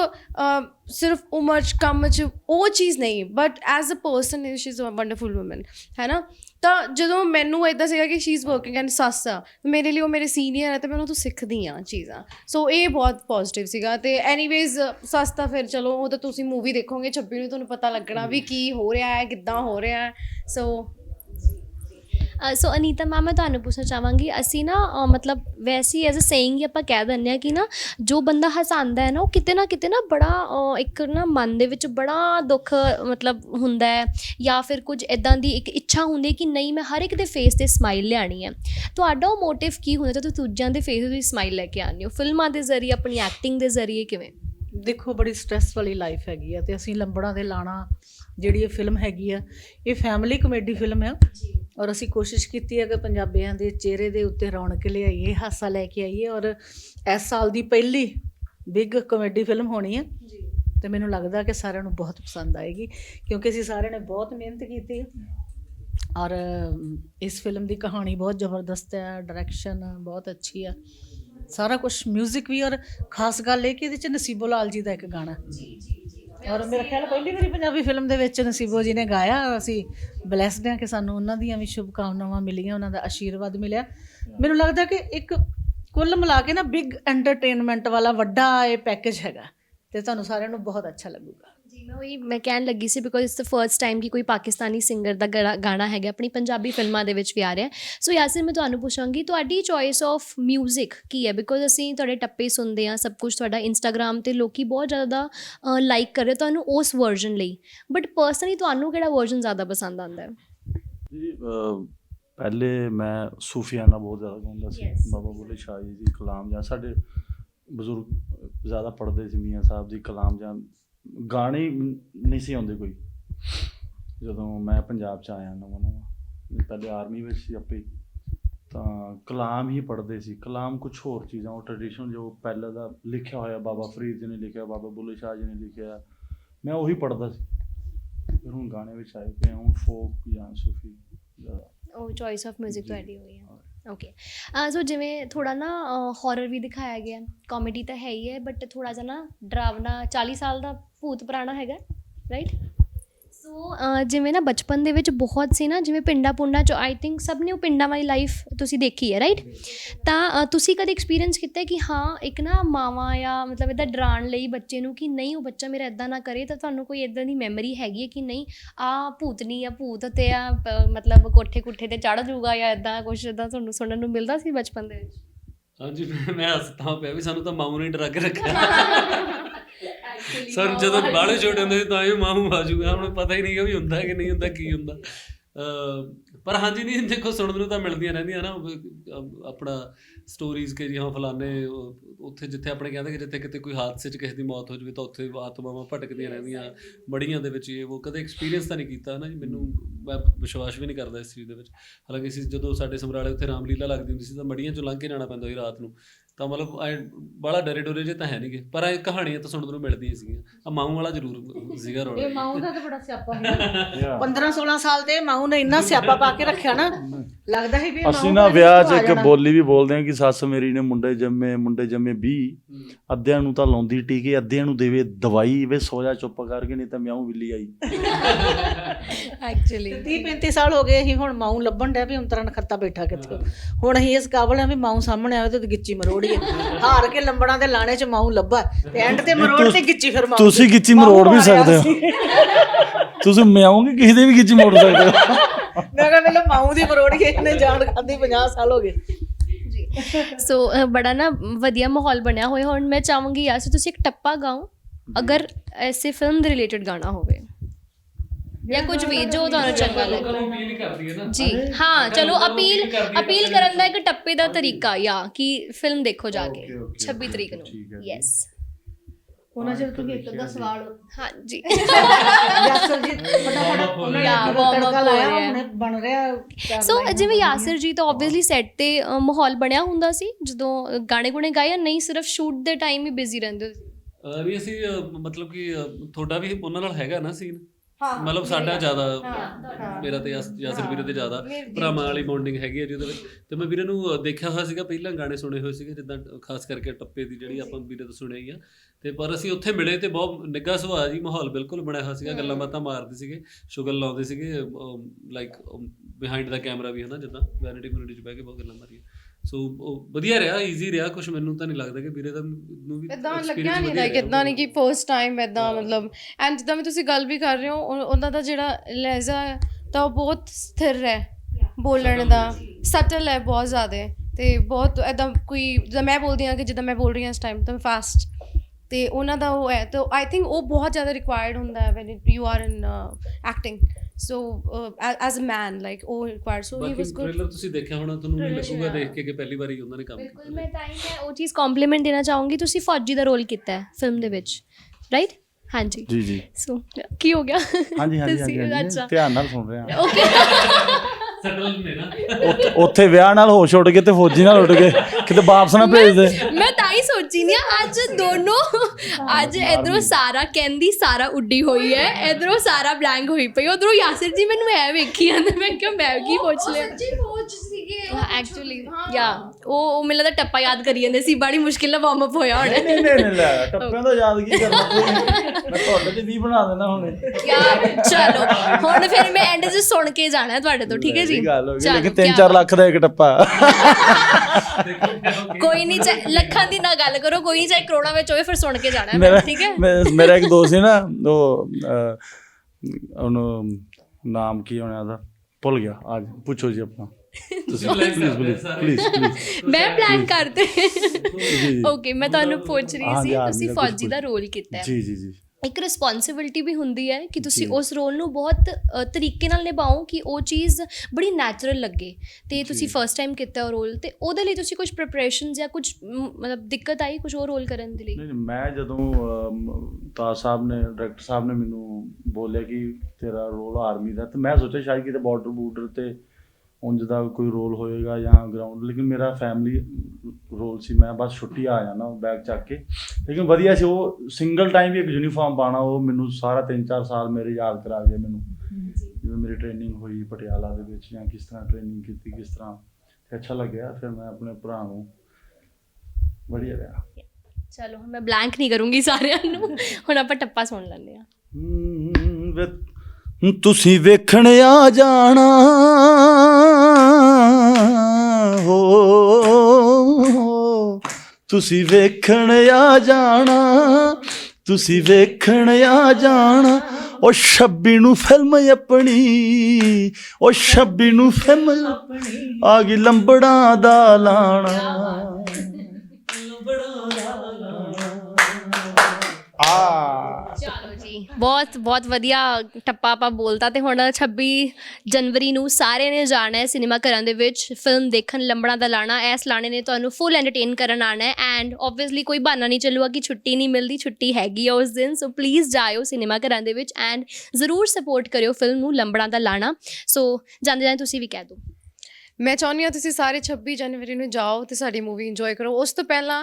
ਸਿਰਫ ਉਮਰ ਚ, ਕੰਮ ਚ ਉਹ ਚੀਜ਼ ਨਹੀਂ but as a person she is a wonderful woman ਹੈ ਨਾ? ਤਾਂ ਜਦੋਂ ਮੈਨੂੰ ਇਦਾਂ ਸੀਗਾ ਕਿ ਸ਼ੀ ਇਜ਼ ਵਰਕਿੰਗ ਐਂਡ ਸੱਸ ਆ ਮੇਰੇ ਲਈ ਉਹ ਮੇਰੇ ਸੀਨੀਅਰ ਹੈ ਤੇ ਮੈਂ ਉਹਨਾਂ ਤੋਂ ਸਿੱਖਦੀ ਆ ਚੀਜ਼ਾਂ। ਸੋ ਇਹ ਬਹੁਤ ਪੋਜ਼ਿਟਿਵ ਸੀਗਾ ਤੇ ਐਨੀਵੇਜ਼ ਸੱਸ ਤਾਂ ਫਿਰ ਚਲੋ, ਉਹ ਤਾਂ ਤੁਸੀਂ ਮੂਵੀ ਦੇਖੋਗੇ 26 ਨੂੰ ਤੁਹਾਨੂੰ ਪਤਾ ਲੱਗਣਾ ਵੀ ਕੀ ਹੋ ਰਿਹਾ ਹੈ, ਕਿੱਦਾਂ ਹੋ ਰਿਹਾ ਹੈ। ਸੋ ਸੋ ਅਨੀਤਾ ਮੈਮ ਮੈਂ ਤੁਹਾਨੂੰ ਪੁੱਛਣਾ ਚਾਹਾਂਗੀ ਅਸੀਂ ਨਾ ਮਤਲਬ ਵੈਸੇ ਐਜ਼ ਅ ਸੇਇੰਗ ਹੀ ਆਪਾਂ ਕਹਿ ਦਿੰਦੇ ਆ ਕਿ ਨਾ ਜੋ ਬੰਦਾ ਹਸਾਉਂਦਾ ਹੈ ਨਾ ਉਹ ਕਿਤੇ ਨਾ ਕਿਤੇ ਨਾ ਬੜਾ ਇੱਕ ਨਾ ਮਨ ਦੇ ਵਿੱਚ ਬੜਾ ਦੁੱਖ ਮਤਲਬ ਹੁੰਦਾ ਹੈ ਜਾਂ ਫਿਰ ਕੁਝ ਇਦਾਂ ਦੀ ਇੱਕ ਇੱਛਾ ਹੁੰਦੀ ਕਿ ਨਹੀਂ ਮੈਂ ਹਰ ਇੱਕ ਦੇ ਫੇਸ ਤੇ ਸਮਾਈਲ ਲਿਆਣੀ ਹੈ। ਤੁਹਾਡਾ ਉਹ ਮੋਟਿਵ ਕੀ ਹੁੰਦਾ ਜਦੋਂ ਤੁਸੀਂ ਦੂਜਿਆਂ ਦੇ ਫੇਸ ਤੇ ਸਮਾਈਲ ਲੈ ਕੇ ਆਉਂਦੇ ਹੋ? ਫਿਲਮਾਂ ਦੇ ਜ਼ਰੀਏ ਆਪਣੀ ਐਕਟਿੰਗ ਦੇ ਜ਼ਰੀਏ ਕਿਵੇਂ? ਦੇਖੋ ਬੜੀ ਸਟ੍ਰੈਸ ਵਾਲੀ ਲਾਈਫ ਹੈਗੀ ਆ ਤੇ ਅਸੀਂ ਲੰਬੜਾਂ ਦੇ ਲਾਣਾ ਜਿਹੜੀ ਇਹ ਫਿਲਮ ਹੈਗੀ ਆ ਇਹ ਫੈਮਿਲੀ ਕਮੇਡੀ ਫਿਲਮ ਆ। ਔਰ ਅਸੀਂ ਕੋਸ਼ਿਸ਼ ਕੀਤੀ ਹੈ ਕਿ ਪੰਜਾਬੀਆਂ ਦੇ ਚਿਹਰੇ ਦੇ ਉੱਤੇ ਰੌਣਕ ਲਿਆਈਏ ਹਾਸਾ ਲੈ ਕੇ ਆਈਏ ਔਰ ਇਸ ਸਾਲ ਦੀ ਪਹਿਲੀ ਬਿਗ ਕਮੇਡੀ ਫਿਲਮ ਹੋਣੀ ਹੈ। ਤੇ ਮੈਨੂੰ ਲੱਗਦਾ ਕਿ ਸਾਰਿਆਂ ਨੂੰ ਬਹੁਤ ਪਸੰਦ ਆਏਗੀ ਕਿਉਂਕਿ ਅਸੀਂ ਸਾਰਿਆਂ ਨੇ ਬਹੁਤ ਮਿਹਨਤ ਕੀਤੀ ਹੈ। ਔਰ ਇਸ ਫਿਲਮ ਦੀ ਕਹਾਣੀ ਬਹੁਤ ਜ਼ਬਰਦਸਤ ਹੈ ਡਾਇਰੈਕਸ਼ਨ ਬਹੁਤ ਅੱਛੀ ਆ ਸਾਰਾ ਕੁਝ 뮤직 ਵੀ ਔਰ ਖਾਸ ਗੱਲ ਇਹ ਕਿ ਇਹਦੇ ਚ ਨਸੀਬੋ ਲਾਲ ਜੀ ਦਾ ਇੱਕ ਗਾਣਾ। ਜੀ ਜੀ। ਔਰ ਮੇਰਾ ਖਿਆਲ ਪਹਿਲੀ ਵਾਰੀ ਪੰਜਾਬੀ ਫਿਲਮ ਦੇ ਵਿੱਚ ਨਸੀਬੋ ਜੀ ਨੇ ਗਾਇਆ। ਅਸੀਂ ਬਲੈਸਡ ਹਾਂ ਕਿ ਸਾਨੂੰ ਉਹਨਾਂ ਦੀਆਂ ਵੀ ਸ਼ੁਭ ਕਾਮਨਾਵਾਂ ਮਿਲੀਆਂ, ਉਹਨਾਂ ਦਾ ਆਸ਼ੀਰਵਾਦ ਮਿਲਿਆ। ਮੈਨੂੰ ਲੱਗਦਾ ਕਿ ਇੱਕ ਕੁੱਲ ਮਿਲਾ ਕੇ ਨਾ ਬਿਗ ਐਂਟਰਟੇਨਮੈਂਟ ਵਾਲਾ ਵੱਡਾ ਇਹ ਪੈਕੇਜ ਹੈਗਾ। ਤੇ ਤੁਹਾਨੂੰ ਸਾਰਿਆਂ ਨੂੰ ਬਹੁਤ ਅੱਛਾ ਲੱਗੂਗਾ। ਜੀ ਮੈਂ ਉਹੀ ਮੈਂ ਕਹਿਣ ਲੱਗੀ ਸੀ because it's the first time ਕਿ ਕੋਈ ਪਾਕਿਸਤਾਨੀ ਸਿੰਗਰ ਦਾ ਗਾਣਾ- ਹੈਗਾ ਆਪਣੀ ਪੰਜਾਬੀ ਫਿਲਮਾਂ ਦੇ ਵਿੱਚ ਵੀ ਆ ਰਿਹਾ ਸੋ ਯਾਸਿਰ ਮੈਂ ਤੁਹਾਨੂੰ ਪੁੱਛਾਂਗੀ ਤੁਹਾਡੀ ਚੋਇਸ ਆਫ 뮤직 ਕੀ ਹੈ? ਬਿਕੋਜ਼ ਅਸੀਂ ਤੁਹਾਡੇ ਟੱਪੇ ਸੁਣਦੇ ਆ ਸਭ ਕੁਝ ਤੁਹਾਡਾ ਇੰਸਟਾਗ੍ਰam ਤੇ ਲੋਕੀ ਬਹੁਤ ਜ਼ਿਆਦਾ ਲਾਈਕ ਕਰ ਰਹੇ ਤੁਹਾਨੂੰ ਉਸ ਵਰਜ਼ਨ ਲਈ। ਬਟ ਪਰਸਨਲੀ ਤੁਹਾਨੂੰ ਕਿਹੜਾ ਵਰਜ਼ਨ ਜ਼ਿਆਦਾ ਪਸੰਦ ਆਉਂਦਾ ਹੈ? ਜੀ ਪਹਿਲੇ ਮੈਂ ਸੂਫੀਆਨਾ ਬਹੁਤ ਜ਼ਿਆਦਾ ਗਾਉਂਦਾ ਸੀ. ਬਾਬਾ ਬੁੱਲੇ ਸ਼ਾਹ ਜੀ ਦੀ ਕਲਾਮ ਜਾਂ ਸਾਡੇ ਬਜ਼ੁਰਗ ਜ਼ਿਆਦਾ ਪੜ੍ਹਦੇ ਸੀ ਮੀਆਂ ਸਾਹਿਬ ਦੀ ਕਲਾਮ ਜਾਂ ਗਾਣੇ ਹੀ ਨਹੀਂ ਸੀ ਆਉਂਦੇ ਕੋਈ। ਜਦੋਂ ਮੈਂ ਪੰਜਾਬ ਚ ਆਇਆ ਨਵਾਂ ਨਵਾਂ ਪਹਿਲੇ ਆਰਮੀ ਵਿੱਚ ਸੀ ਆਪੇ ਤਾਂ ਕਲਾਮ ਹੀ ਪੜ੍ਹਦੇ ਸੀ। ਕਲਾਮ ਕੁਝ ਹੋਰ ਚੀਜ਼ਾਂ ਉਹ ਟ੍ਰੈਡੀਸ਼ਨ ਜੋ ਪਹਿਲਾਂ ਦਾ ਲਿਖਿਆ ਹੋਇਆ ਬਾਬਾ ਫਰੀਦ ਜੀ ਨੇ ਲਿਖਿਆ ਬਾਬਾ ਬੁੱਲੇ ਸ਼ਾਹ ਜੀ ਨੇ ਲਿਖਿਆ ਮੈਂ ਉਹੀ ਪੜ੍ਹਦਾ ਸੀ। ਫਿਰ ਹੁਣ ਗਾਣੇ ਵਿੱਚ ਆਏ ਪਏ ਹੁਣ ਫੋਕ ਜਾਂ ਸੂਫੀ ਉਹ ਚੋਇਸ ਆਫ 뮤직। ਤੁਹਾਡੀ ਹੋਈ ਹੈ। ਓਕੇ ਸੋ ਜਿਵੇਂ ਥੋੜਾ ਨਾ ਹਾਰਰ ਵੀ ਦਿਖਾਇਆ ਗਿਆ ਕਾਮੇਡੀ ਤਾਂ ਹੈ ਹੀ ਹੈ ਬਟ ਥੋੜਾ ਜਿਹਾ ਨਾ ਡਰਾਵਨਾ 40 ਸਾਲ ਦਾ ਭੂਤ ਪੁਰਾਣਾ ਹੈਗਾ ਰਾਈਟ ਸੋ ਜਿਵੇਂ ਨਾ ਬਚਪਨ ਦੇ ਵਿੱਚ ਬਹੁਤ ਸੀ ਨਾ ਜਿਵੇਂ ਪਿੰਡਾਂ ਪੁੰਡਾਂ ਚ ਆਈ ਥਿੰਕ ਸਭ ਨੇ ਉਹ ਪਿੰਡਾਂ ਵਾਲੀ ਲਾਈਫ ਤੁਸੀਂ ਦੇਖੀ ਹੈ ਰਾਈਟ ਤਾਂ ਤੁਸੀਂ ਕਦੇ ਐਕਸਪੀਰੀਅੰਸ ਕੀਤਾ ਕਿ ਹਾਂ ਇੱਕ ਨਾ ਮਾਵਾਂ ਜਾਂ ਮਤਲਬ ਇਹਦਾ ਡਰਾਉਣ ਲਈ ਬੱਚੇ ਨੂੰ ਕਿ ਨਹੀਂ ਉਹ ਬੱਚਾ ਮੇਰਾ ਇਦਾਂ ਨਾ ਕਰੇ ਤਾਂ ਤੁਹਾਨੂੰ ਕੋਈ ਇਦਾਂ ਦੀ ਮੈਮਰੀ ਹੈਗੀ ਹੈ ਕਿ ਨਹੀਂ ਆ ਭੂਤਨੀ ਆ ਭੂਤ ਤੇ ਆ ਮਤਲਬ ਕੋਠੇ ਕੁੱਠੇ ਤੇ ਚੜ ਜਾਊਗਾ ਜਾਂ ਇਦਾਂ ਕੁਝ ਇਦਾਂ ਤੁਹਾਨੂੰ ਸੁਣਨ ਨੂੰ ਮਿਲਦਾ ਸੀ ਬਚਪਨ ਦੇ ਵਿੱਚ? ਹਾਂਜੀ ਮੈਂ- ਮੈਂ ਹੱਸਦਾ ਪਿਆ ਵੀ ਸਾਨੂੰ ਤਾਂ ਮਾਮੂ ਨੇ ਡਰਾ ਕੇ ਰੱਖਿਆ। ਸਰ ਜਦੋਂ ਬਾਲੇ ਛੋਟੇ ਹੁੰਦੇ ਸੀ ਤਾਂ ਇਹ ਮਾਮੂ ਆ ਹੁਣ ਪਤਾ ਹੀ ਨਹੀਂ ਕਿ ਵੀ ਹੁੰਦਾ ਕਿ ਨਹੀਂ ਹੁੰਦਾ ਕੀ ਹੁੰਦਾ। ਪਰ ਹਾਂਜੀ ਨਹੀਂ ਦੇਖੋ ਸੁਣਨ ਨੂੰ ਤਾਂ ਮਿਲਦੀਆਂ ਰਹਿੰਦੀਆਂ ਨਾ ਆਪਣਾ ਸਟੋਰੀਜ਼ ਕਿ ਜੀ ਹਾਂ ਫਲਾਣੇ ਉੱਥੇ ਜਿੱਥੇ ਆਪਣੇ ਕਹਿੰਦੇ ਕਿ ਜਿੱਥੇ ਕਿਤੇ ਕੋਈ ਹਾਦਸੇ 'ਚ ਕਿਸੇ ਦੀ ਮੌਤ ਹੋ ਜਾਵੇ ਤਾਂ ਉੱਥੇ ਆਤਮਾਵਾਂ ਭਟਕਦੀਆਂ ਰਹਿੰਦੀਆਂ ਮੜੀਆਂ ਦੇ ਵਿੱਚ ਇਹ ਉਹ ਕਦੇ ਐਕਸਪੀਰੀਅੰਸ ਤਾਂ ਨਹੀਂ ਕੀਤਾ ਨਾ ਜੀ ਮੈਨੂੰ ਮੈਂ ਵਿਸ਼ਵਾਸ ਵੀ ਨਹੀਂ ਕਰਦਾ ਇਸ ਚੀਜ਼ ਦੇ ਵਿੱਚ। ਹਾਲਾਂਕਿ ਅਸੀਂ ਜਦੋਂ ਸਾਡੇ ਸਮਰਾਲੇ ਉੱਥੇ ਰਾਮਲੀਲਾ ਲੱਗਦੀ ਹੁੰਦੀ ਸੀ ਤਾਂ ਮੜੀਆਂ 'ਚੋਂ ਲੰਘ ਕੇ ਜਾਣਾ ਪੈਂਦਾ ਸੀ ਰਾਤ ਨੂੰ। ਤਾਂ ਮਤਲਬ ਐ ਬੜਾ ਡਰੇ ਡੋਰੇ ਜੇ ਤਾਂ ਹੈ ਨਹੀਂਗੇ ਪਰ ਇਹ ਕਹਾਣੀਆਂ ਤਾਂ ਸੁਣਨ ਨੂੰ ਮਿਲਦੀਆਂ ਸੀਗੀਆਂ। ਆ ਮਾਊ ਵਾਲਾ ਜ਼ਰੂਰ ਸੀਗਾ ਰੋਣਾ ਇਹ ਮਾਊ ਦਾ ਤਾਂ ਬੜਾ ਸਿਆਪਾ ਹੈ 15 16 ਸਾਲ ਤੇ ਮਾਊ ਨੇ ਇੰਨਾ ਸਿਆਪਾ ਪਾ ਕੇ ਰੱਖਿਆ ਨਾ ਲੱਗਦਾ ਸੀ ਵੀ ਅਸੀਂ ਨਾ ਵਿਆਹ 'ਚ ਇੱਕ। ਬੋਲੀ ਵੀ ਬੋਲਦੇ ਆ ਕਿ ਸੱਸ ਮੇਰੀ ਨੇ ਮੁੰਡੇ ਜੰਮੇ ਮੁੰਡੇ ਜੰਮੇ 20 ਅੱਧਿਆਂ ਨੂੰ ਤਾਂ ਲਾਉਂਦੀ ਟੀਕੇ ਅੱਧਿਆਂ ਨੂੰ ਦੇਵੇ ਦਵਾਈ ਵੇ ਸੋ ਜਾ ਚੁੱਪ ਕਰਕੇ ਨਹੀਂ ਤਾਂ ਮਿਆਉਂ ਬਿੱਲੀ ਆਈ। ਐਕਚੁਅਲੀ 30 35 ਸਾਲ ਹੋ ਗਏ ਅਸੀਂ ਹੁਣ ਮਾਊ ਲੱਭਣ ਡਿਆ ਵੀ ਉਂਤਰਾ ਨਖੱਤਾ ਬੈਠਾ ਕਿੱਥੇ। ਹੁਣ ਅਸੀਂ ਇਸ ਕਾਬਲ ਆ ਵੀ ਮਾਊ ਸਾਹਮਣੇ ਆਵੇ ਤੇ ਗਿੱਚੀ ਮਰੋੜੀ ਹਾਰ ਕੇ ਲੰਬੜਾਂ ਦੇ ਲਾਣੇ 'ਚ ਮਾਊ ਲੱਭਾ ਤੇ ਐਂਡ ਤੇ ਮਰੋੜ ਤੇ ਗਿੱਚੀ ਫਿਰ ਮਾਊ ਤੁਸੀਂ। ਗਿੱਚੀ ਮਰੋੜ ਵੀ ਸਕਦੇ ਹੋ। ਤੁਸੀਂ ਮਿਆਉਂਗੇ ਕਿਸੇ ਦੇ ਵੀ ਗਿੱਚੀ ਮੋੜ ਸਕਦੇ ਹੋ। ਮੈਂ ਕਿਹਾ ਵੇਲੇ ਮਾਊ ਦੀ ਮਰੋੜੀ ਇਹਨੇ ਜਾਣ ਖਾਦੀ 50 ਸਾਲ ਹੋ ਗਏ। ਜੀ। ਸੋ ਬੜਾ ਨਾ ਵਧੀਆ ਮਾਹੌਲ ਬਣਿਆ ਹੋਇਆ। ਹੁਣ ਮੈਂ ਚਾਹੂੰਗੀ ਯਾਰ ਸੋ ਤੁਸੀਂ ਇੱਕ ਟੱਪਾ ਗਾਓ ਅਗਰ ਐਸੇ ਫਿਲਮ ਦੇ ਰਿਲੇਟਡ ਗਾਣਾ ਹੋਵੇ। ਜਾਂ ਕੁਝ ਵੀ ਜੋ ਤੁਹਾਨੂੰ ਚੰਗਾ ਲੱਗੇ। ਨੂੰ ਅਪੀਲ ਕਰਦੀ ਹੈ ਨਾ। ਜੀ ਹਾਂ ਚਲੋ ਅਪੀਲ ਅਪੀਲ ਕਰਨ ਦਾ ਇੱਕ ਟੱਪੇ ਦਾ ਤਰੀਕਾ ਜਾਂ ਕਿ ਫਿਲਮ ਦੇਖੋ ਜਾ ਕੇ Okay, okay, 26 ਤਰੀਕ ਨੂੰ। ਯੈਸ ਉਹਨਾਂ ਚਿਰ ਤੁਸੀਂ ਇੱਕ ਅੱਧਾ ਸਵਾਲ ਹਾਂਜੀ ਯਾਸਰ ਜੀ ਫਟਾਫਟ ਉਹਨਾਂ ਲਾਇਆ। ਹੁਣੇ ਬਣ ਰਿਹਾ ਸੋ ਜਿਵੇਂ। ਯਾਸਿਰ ਜੀ ਤਾਂ ਆਬਵੀਅਸਲੀ ਸੈੱਟ ਤੇ ਮਾਹੌਲ ਬਣਿਆ ਹੁੰਦਾ ਸੀ ਜਦੋਂ ਗਾਣੇ ਗੁਣੇ ਗਾਏ ਜਾਂ ਨਹੀਂ ਸਿਰਫ ਸ਼ੂਟ ਦੇ ਟਾਈਮ ਹੀ ਬਿਜ਼ੀ ਰਹਿੰਦੇ ਸੀ? ਨਹੀਂ ਅਸੀਂ ਮਤਲਬ ਕਿ ਤੁਹਾਡਾ ਵੀ ਉਹਨਾਂ ਨਾਲ ਹੈਗਾ ਨਾ ਸੀਨ ਹਾਂ। ਮਤਲਬ ਸਾਡਾ ਜ਼ਿਆਦਾ ਹਾਂ। ਮੇਰਾ ਤੇ ਯਾਸ- ਯਾਸਿਰ ਵੀਰੇ ਤੇ ਜ਼ਿਆਦਾ ਮੇਰੀ। ਭਰਾਵਾਂ ਵਾਲੀ ਬੌਂਡਿੰਗ ਹੈਗੀ ਹੈ ਜਿਹਦੇ ਵਿੱਚ। ਤੇ ਮੈਂ ਵੀਰੇ ਨੂੰ ਦੇਖਿਆ ਹੋਇਆ ਸੀਗਾ ਪਹਿਲਾਂ ਗਾਣੇ ਸੁਣੇ ਹੋਏ ਸੀਗੇ ਜਿੱਦਾਂ ਖਾਸ ਕਰਕੇ ਟੱਪੇ ਦੀ ਜਿਹੜੀ ਆਪਾਂ ਵੀਰੇ ਤੋਂ ਸੁਣਿਆ ਹੀ ਆ। ਤੇ ਪਰ ਅਸੀਂ ਉੱਥੇ ਮਿਲੇ ਤੇ ਬਹੁਤ ਨਿੱਘਾ ਸੁਭਾਅ ਜੀ ਮਾਹੌਲ ਬਿਲਕੁਲ ਬਣਿਆ ਹੋਇਆ ਸੀਗਾ। ਗੱਲਾਂ ਬਾਤਾਂ ਮਾਰਦੇ ਸੀਗੇ ਸ਼ੁਗਲ ਲਾਉਂਦੇ ਸੀਗੇ ਲਾਈਕ ਬਿਹਾਈਂਡ ਦਾ ਕੈਮਰਾ ਵੀ ਹੈ ਨਾ ਜਿੱਦਾਂ ਵੈਨਿਟੀ ਕਮਿਊਨਿਟੀ ਚ ਬਹਿ ਕੇ ਬਹੁਤ ਗੱਲਾਂ ਮਾਰੀਆਂ। ਸੋ ਵਧੀਆ ਰਿਹਾ ਈਜ਼ੀ ਰਿਹਾ ਕੁਝ ਮੈਨੂੰ ਤਾਂ ਨਹੀਂ ਲੱਗਦਾ ਕਿ ਵੀਰੇ ਦਾ ਨੂੰ ਵੀ ਇਦਾਂ ਲੱਗਿਆ ਨਹੀਂ ਰਿਹਾ ਇਦਾਂ ਨਹੀਂ ਕਿ ਫਰਸਟ ਟਾਈਮ ਇਦਾਂ ਮਤਲਬ ਐਂਡ ਜਿੱਦਾਂ ਵੀ ਤੁਸੀਂ ਗੱਲ ਵੀ ਕਰ ਰਹੇ ਹੋ ਉਹ- ਉਹਨਾਂ ਦਾ ਜਿਹੜਾ ਲਹਿਜ਼ਾ ਹੈ ਤਾਂ ਉਹ ਬਹੁਤ ਸਥਿਰ ਹੈ ਬੋਲਣ ਦਾ। ਸਟਲ ਹੈ ਬਹੁਤ ਜ਼ਿਆਦਾ ਤੇ ਬਹੁਤ ਇਦਾਂ ਕੋਈ ਜਿੱਦਾਂ ਮੈਂ ਬੋਲਦੀ ਹਾਂ ਕਿ ਜਿੱਦਾਂ ਮੈਂ ਬੋਲ ਰਹੀ ਹਾਂ ਇਸ ਟਾਈਮ ਤਾਂ ਫਾਸਟ ਤੇ ਉਹਨਾਂ ਦਾ ਉਹ ਹੈ ਤਾਂ ਆਈ ਥਿੰਕ ਉਹ ਬਹੁਤ ਜ਼ਿਆਦਾ ਰਿਕੁਆਇਰਡ ਹੁੰਦਾ ਹੈ when you are in acting so as a man like ਉਹ required so he was good trailer ਤੁਸੀਂ ਦੇਖਿਆ ਹੋਣਾ ਤੁਹਾਨੂੰ ਵੀ ਲੱਗੂਗਾ. ਦੇਖ ਕੇ ਕਿ ਪਹਿਲੀ ਵਾਰੀ ਉਹਨਾਂ ਨੇ ਕੰਮ ਬਿਲਕੁਲ ਕੀਤਾ। ਮੈਂ ਤਾਂ ਹੀ ਮੈਂ ਉਹ ਚੀਜ਼ ਕੰਪਲੀਮੈਂਟ ਦੇਣਾ ਚਾਹੂੰਗੀ ਤੁਸੀਂ ਫੌਜੀ ਦਾ ਰੋਲ ਕੀਤਾ ਹੈ ਫਿਲਮ ਦੇ ਵਿੱਚ ਰਾਈਟ ਹਾਂਜੀ। ਜੀ ਜੀ। ਸੋ ਕੀ ਹੋ ਗਿਆ? ਹਾਂਜੀ ਹਾਂਜੀ ਤੁਸੀਂ- ਹਾਂਜੀ, ਧਿਆਨ ਨਾਲ ਸੁਣ ਰਹੇ ਹਾਂ। ਓਕੇ ਸਟਲ ਨੇ ਨਾ। ਉੱਥੇ- ਉੱਥੇ ਵਿਆਹ ਨਾਲ ਹੋਸ਼ ਉੱਡ ਗਏ ਤੇ ਫੌਜੀ ਨਾਲ ਉੱਡ ਗਏ। ਕਿਤੇ ਵਾਪਸ ਨਾ ਭੇਜ ਦੇ। ਮੈਂ ਤਾਂ ਹੀ ਸੋਚੀ ਨਹੀਂ ਅੱਜ ਦੋਨੋਂ ਅੱਜ ਇਧਰੋਂ ਸਾਰਾ ਕਹਿੰਦੀ ਸਾਰਾ ਉੱਡੀ ਹੋਈ ਹੈ। ਇਧਰੋਂ ਸਾਰਾ ਬਲੈਂਕ ਹੋਈ ਪਈ ਉਧਰੋਂ ਯਾਸਿਰ ਜੀ ਮੈਨੂੰ ਐ ਵੇਖੀ ਜਾਂਦੇ ਮੈਂ ਕਿਹਾ ਮੈਂ ਕੀ ਪੁੱਛ ਲਿਆ? ਸੱਚੀ ਫੌਜ ਸੀਗੇ ਐਕਚੁਅਲੀ ਯਾ ਉਹ ਉਹ ਮੈਨੂੰ ਲੱਗਦਾ ਟੱਪਾ ਯਾਦ ਕਰੀ ਜਾਂਦੇ ਸੀ ਬੜੀ ਮੁਸ਼ਕਿਲ ਨਾਲ ਵਾਰਮ ਅਪ ਹੋਇਆ ਹੁਣ। ਨਹੀਂ ਨਹੀਂ ਨਹੀਂ ਲੈ ਟੱਪਿਆਂ ਦਾ ਯਾਦ ਕੀ ਕਰਨਾ ਕੋਈ ਮੈਂ ਤੁਹਾਡੇ ਤੇ ਵੀ ਬਣਾ ਦੇਣਾ ਹੁਣੇ। ਯਾਰ ਚਲੋ ਹੁਣ ਫਿਰ ਮੈਂ ਐਂਡ 'ਚ ਸੁਣ ਕੇ ਜਾਣਾ ਹੈ ਤੁਹਾਡੇ ਤੋਂ ਠੀਕ ਹੈ ਜੀ? ਇਹ ਗੱਲ ਹੋ ਗਈ। ਚਲੋ, ਲੇਕਿਨ ਕਿਆ 3-4 ਲੱਖ ਦਾ ਇੱਕ ਟੱਪਾ। ਕੋਈ ਨਹੀਂ ਚਾਹੇ ਲੱਖਾਂ ਦੀ ਨਾ ਗੱਲ ਕਰੋ ਕੋਈ ਨਹੀਂ ਚਾਹੇ ਕਰੋੜਾਂ ਵਿੱਚ ਹੋਵੇ ਫਿਰ ਸੁਣ ਕੇ ਜਾਣਾ ਹੈ ਮੇਰਾ ਮੈਂ, ਠੀਕ ਹੈ? ਮੇ- ਮੇਰਾ ਇੱਕ ਦੋਸਤ ਨਾ ਉਹ ਉਹਨੂੰ ਨਾਮ ਕੀ ਹੋਣਾ ਉਹਦਾ? ਭੁੱਲ ਗਿਆ ਅੱਜ ਪੁੱਛੋ ਜੀ ਆਪਣਾ। ਤੁਸੀਂ ਪਲੀਜ਼ ਕਰ ਪਲੀਜ਼ ਦਿਓ ਪਲੀਜ਼ ਪਲੀਜ਼ ਮੈਂ ਪਲਾਨ ਕਰਦੇ ਓਕੇ ਮੈਂ ਤੁਹਾਨੂੰ ਪੁੱਛ ਰਹੀ ਸੀ ਤੁਸੀਂ ਫੌਜੀ ਦਾ ਰੋਲ ਕੀਤਾ ਹੈ। ਜੀ ਜੀ ਜੀ। ਇੱਕ ਰਿਸਪੌਂਸਿਬਿਲਟੀ ਵੀ ਹੁੰਦੀ ਹੈ ਕਿ ਤੁਸੀਂ। ਉਸ ਰੋਲ ਨੂੰ ਬਹੁਤ ਤਰੀਕੇ ਨਾਲ ਨਿਭਾਓ ਕਿ ਉਹ ਚੀਜ਼ ਬੜੀ ਨੈਚੁਰਲ ਲੱਗੇ। ਤੇ ਤੁਸੀਂ। ਫਰਸਟ ਟਾਈਮ ਕੀਤਾ ਉਹ ਰੋਲ ਤੇ ਉਹਦੇ ਲਈ ਤੁਸੀਂ ਕੁਝ ਪ੍ਰੈਪਰੇਸ਼ਨਸ ਜਾਂ ਕੁਝ ਮਤਲਬ ਦਿੱਕਤ ਆਈ ਕੁਝ ਹੋਰ ਰੋਲ ਕਰਨ ਦੇ ਲਈ? ਨਹੀਂ ਨਹੀਂ, ਮੈਂ ਜਦੋਂ ਤਾਜ ਸਾਹਿਬ ਨੇ ਡਾਇਰੈਕਟਰ ਸਾਹਿਬ ਨੇ ਮੈਨੂੰ ਬੋਲਿਆ ਕਿ ਤੇਰਾ ਰੋਲ ਆਰਮੀ ਦਾ ਤੇ ਮੈਂ ਸੋਚਿਆ ਸ਼ਾਇਦ ਕਿਤੇ ਬਾਰਡਰ ਬੂਡਰ ਤੇ ਉਂਝ ਦਾ ਕੋਈ ਰੋਲ ਹੋਏਗਾ ਜਾਂ ਗਰਾਊਂਡ ਲੇਕਿਨ ਮੇਰਾ ਫੈਮਿਲੀ ਰੋਲ ਸੀ ਮੈਂ ਬਸ ਛੁੱਟੀ ਆ ਜਾਣਾ ਬੈਗ ਚੱਕ ਕੇ। ਲੇਕਿਨ ਵਧੀਆ ਸੀ ਉਹ ਸਿੰਗਲ ਟਾਈਮ ਵੀ ਇੱਕ ਯੂਨੀਫਾਰਮ ਪਾਣਾ ਉਹ ਮੈਨੂੰ ਸਾਰਾ 3-4 ਸਾਲ ਮੇਰੇ ਯਾਦ ਕਰਾ ਗਿਆ ਮੈਨੂੰ। ਜਿਵੇਂ ਮੇਰੀ ਟ੍ਰੇਨਿੰਗ ਹੋਈ ਪਟਿਆਲਾ ਦੇ ਵਿੱਚ ਜਾਂ ਕਿਸ ਤਰ੍ਹਾਂ ਟ੍ਰੇਨਿੰਗ ਕੀਤੀ ਕਿਸ ਤਰ੍ਹਾਂ। ਤੇ ਅੱਛਾ ਲੱਗਿਆ ਫਿਰ ਮੈਂ ਆਪਣੇ ਭਰਾ ਨੂੰ ਵਧੀਆ ਰਿਹਾ। ਚਲੋ ਮੈਂ ਬਲੈਂਕ ਨਹੀਂ ਕਰੂੰਗੀ ਸਾਰਿਆਂ ਨੂੰ। ਹੁਣ ਆਪਾਂ ਟੱਪਾ ਸੁਣ ਲੈਂਦੇ ਆ ਵੇ ਤੁਸੀਂ ਵੇਖਣ ਆ ਜਾਣਾ। ਹੋ ਤੁਸੀਂ ਵੇਖਣ ਆ ਜਾਣਾ। ਤੁਸੀਂ ਵੇਖਣ ਆ ਜਾਣਾ। ਉਹ ਛੱਬੀ ਨੂੰ ਫਿਲਮ ਆਪਣੀ ਉਹ ਛੱਬੀ ਨੂੰ ਫਿਲਮ ਆਪਣੀ ਆ ਗਈ ਲੰਬੜਾਂ ਦਾ ਲਾਣਾ। ਚਲੋ ਜੀ ਬਹੁਤ ਬਹੁਤ ਵਧੀਆ ਟੱਪਾ ਆਪਾਂ ਬੋਲਤਾ ਤੇ ਹੁਣ 26 ਜਨਵਰੀ ਨੂੰ ਸਾਰੇ ਨੇ ਜਾਣਾ ਹੈ ਸਿਨੇਮਾ ਘਰਾਂ ਦੇ ਵਿੱਚ ਫਿਲਮ ਦੇਖਣ ਲੰਬੜਾ ਦਾ ਲਾਣਾ, ਇਸ ਲਾਣੇ ਨੇ ਤੁਹਾਨੂੰ ਫੁੱਲ ਐਂਟਰਟੇਨ ਕਰਨ ਆਣਾ ਹੈ ਐਂਡ ਆਬਵੀਅਸਲੀ ਕੋਈ ਬਹਾਨਾ ਨਹੀਂ ਚੱਲੂਗਾ ਕਿ ਛੁੱਟੀ ਨਹੀਂ ਮਿਲਦੀ, ਛੁੱਟੀ ਹੈਗੀ ਆ ਉਸ ਦਿਨ ਸੋ ਪਲੀਜ਼ ਜਾਇਓ ਸਿਨੇਮਾ ਘਰਾਂ ਦੇ ਵਿੱਚ ਐਂਡ ਜ਼ਰੂਰ ਸਪੋਰਟ ਕਰਿਓ ਫਿਲਮ ਨੂੰ ਲੰਬੜਾ ਦਾ ਲਾਣਾ ਸੋ ਜਾਂਦੇ ਜਾਂਦੇ ਤੁਸੀਂ ਵੀ ਕਹਿ ਦਿਓ। ਮੈਂ ਚਾਹੁੰਦੀ ਹਾਂ ਤੁਸੀਂ ਸਾਰੇ 26 ਜਨਵਰੀ ਨੂੰ ਜਾਓ ਤੇ ਸਾਡੀ ਮੂਵੀ ਇੰਜੋਏ ਕਰੋ। ਉਸ ਤੋਂ ਪਹਿਲਾਂ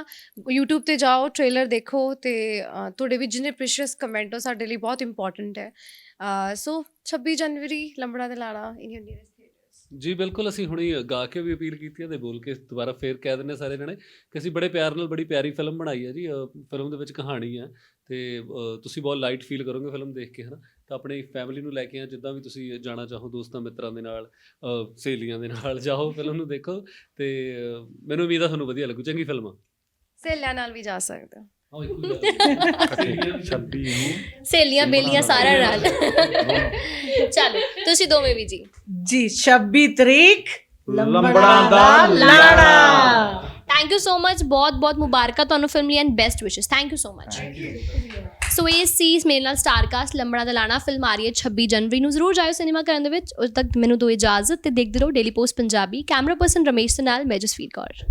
YouTube ਤੇ ਜਾਓ ਟ੍ਰੇਲਰ ਦੇਖੋ ਤੇ ਅ, ਤੁਹਾਡੇ ਵੀ ਜਿੰਨੇ ਪ੍ਰੀਸ਼ੀਅਸ ਕਮੈਂਟ ਹੋ ਸਾਡੇ ਲਈ ਬਹੁਤ ਇੰਪੋਰਟੈਂਟ ਹੈ। ਸੋ 26 ਜਨਵਰੀ ਲੰਬੜਾ ਦੇ ਲਾਣਾ ਇੰਡੀਅਨ ਨੀਅਰਸਟ ਜੀ ਬਿਲਕੁਲ ਅਸੀਂ ਹੁਣੀ ਗਾ ਕੇ ਵੀ ਅਪੀਲ ਕੀਤੀ ਹੈ ਤੇ ਬੋਲ ਕੇ ਦੁਬਾਰਾ ਫੇਰ ਕਹਿ ਦਿੰਦੇ ਹਾਂ ਸਾਰੇ ਜਣੇ ਕਿ ਅਸੀਂ ਬੜੇ ਪਿਆਰ ਨਾਲ ਬੜੀ ਪਿਆਰੀ ਫਿਲਮ ਬਣਾਈ ਹੈ ਜੀ। ਫਿਲਮ ਦੇ ਵਿੱਚ ਕਹਾਣੀ ਹੈ। ਤੇ ਤੁਸੀਂ ਬਹੁਤ ਲਾਈਟ ਫੀਲ ਕਰੋਗੇ ਫਿਲਮ ਦੇਖ ਕੇ ਹਨਾ? ਤਾਂ ਆਪਣੀ ਫੈਮਿਲੀ ਨੂੰ ਲੈ ਕੇ ਆ ਜਿੱਦਾਂ ਵੀ ਤੁਸੀਂ ਜਾਣਾ ਚਾਹੋ ਦੋਸਤਾਂ ਮਿੱਤਰਾਂ ਦੇ ਨਾਲ ਸਹੇਲੀਆਂ ਦੇ ਨਾਲ ਜਾਓ ਫਿਲਮ ਨੂੰ ਦੇਖੋ ਤੇ ਮੈਨੂੰ ਉਮੀਦ ਆ ਤੁਹਾਨੂੰ ਵਧੀਆ ਲੱਗੂ। ਚੰਗੀ ਫਿਲਮ ਆ। ਸਹੇਲਿਆਂ ਨਾਲ ਵੀ ਜਾ ਸਕਦੇ। ਹੋ ਆਹ ਇੱਕੋ ਹੀ ਗੱਲ ਹੈ। 26 ਨੂੰ ਸਹੇਲੀਆਂ ਬੇਲੀਆਂ ਸਾਰਾ ਨਾਲ ਚਲੋ ਤੁਸੀਂ ਦੋਵੇਂ ਵੀ ਜੀ। ਜੀ 26 ਤਰੀਕ ਲੰਬੜਾਂ ਦਾ ਲਾੜਾ। ਥੈਂਕ ਯੂ ਸੋ ਮਚ ਬਹੁਤ ਬਹੁਤ ਮੁਬਾਰਕਾਂ ਤੁਹਾਨੂੰ ਫਿਲਮ ਲਈ and best wishes thank you so much so ਇਹ ਸੀ ਮੇਰੇ ਨਾਲ ਸਟਾਰਕਾਸਟ ਲੰਬੜਾ ਦਾ ਲਾਣਾ ਫਿਲਮ ਆ ਰਹੀ ਹੈ 26 ਜਨਵਰੀ ਨੂੰ ਜ਼ਰੂਰ ਜਾਇਓ ਸਿਨੇਮਾ ਕਰਨ ਦੇ ਵਿੱਚ ਉਦੋਂ ਤੱਕ ਮੈਨੂੰ ਦਿਓ ਇਜਾਜ਼ਤ ਤੇ ਦੇਖਦੇ ਰਹੋ। Daily post Punjabi. Camera person Ramesh ਦੇ ਨਾਲ ਮੈਂ ਜਸਵੀਰ ਕੌਰ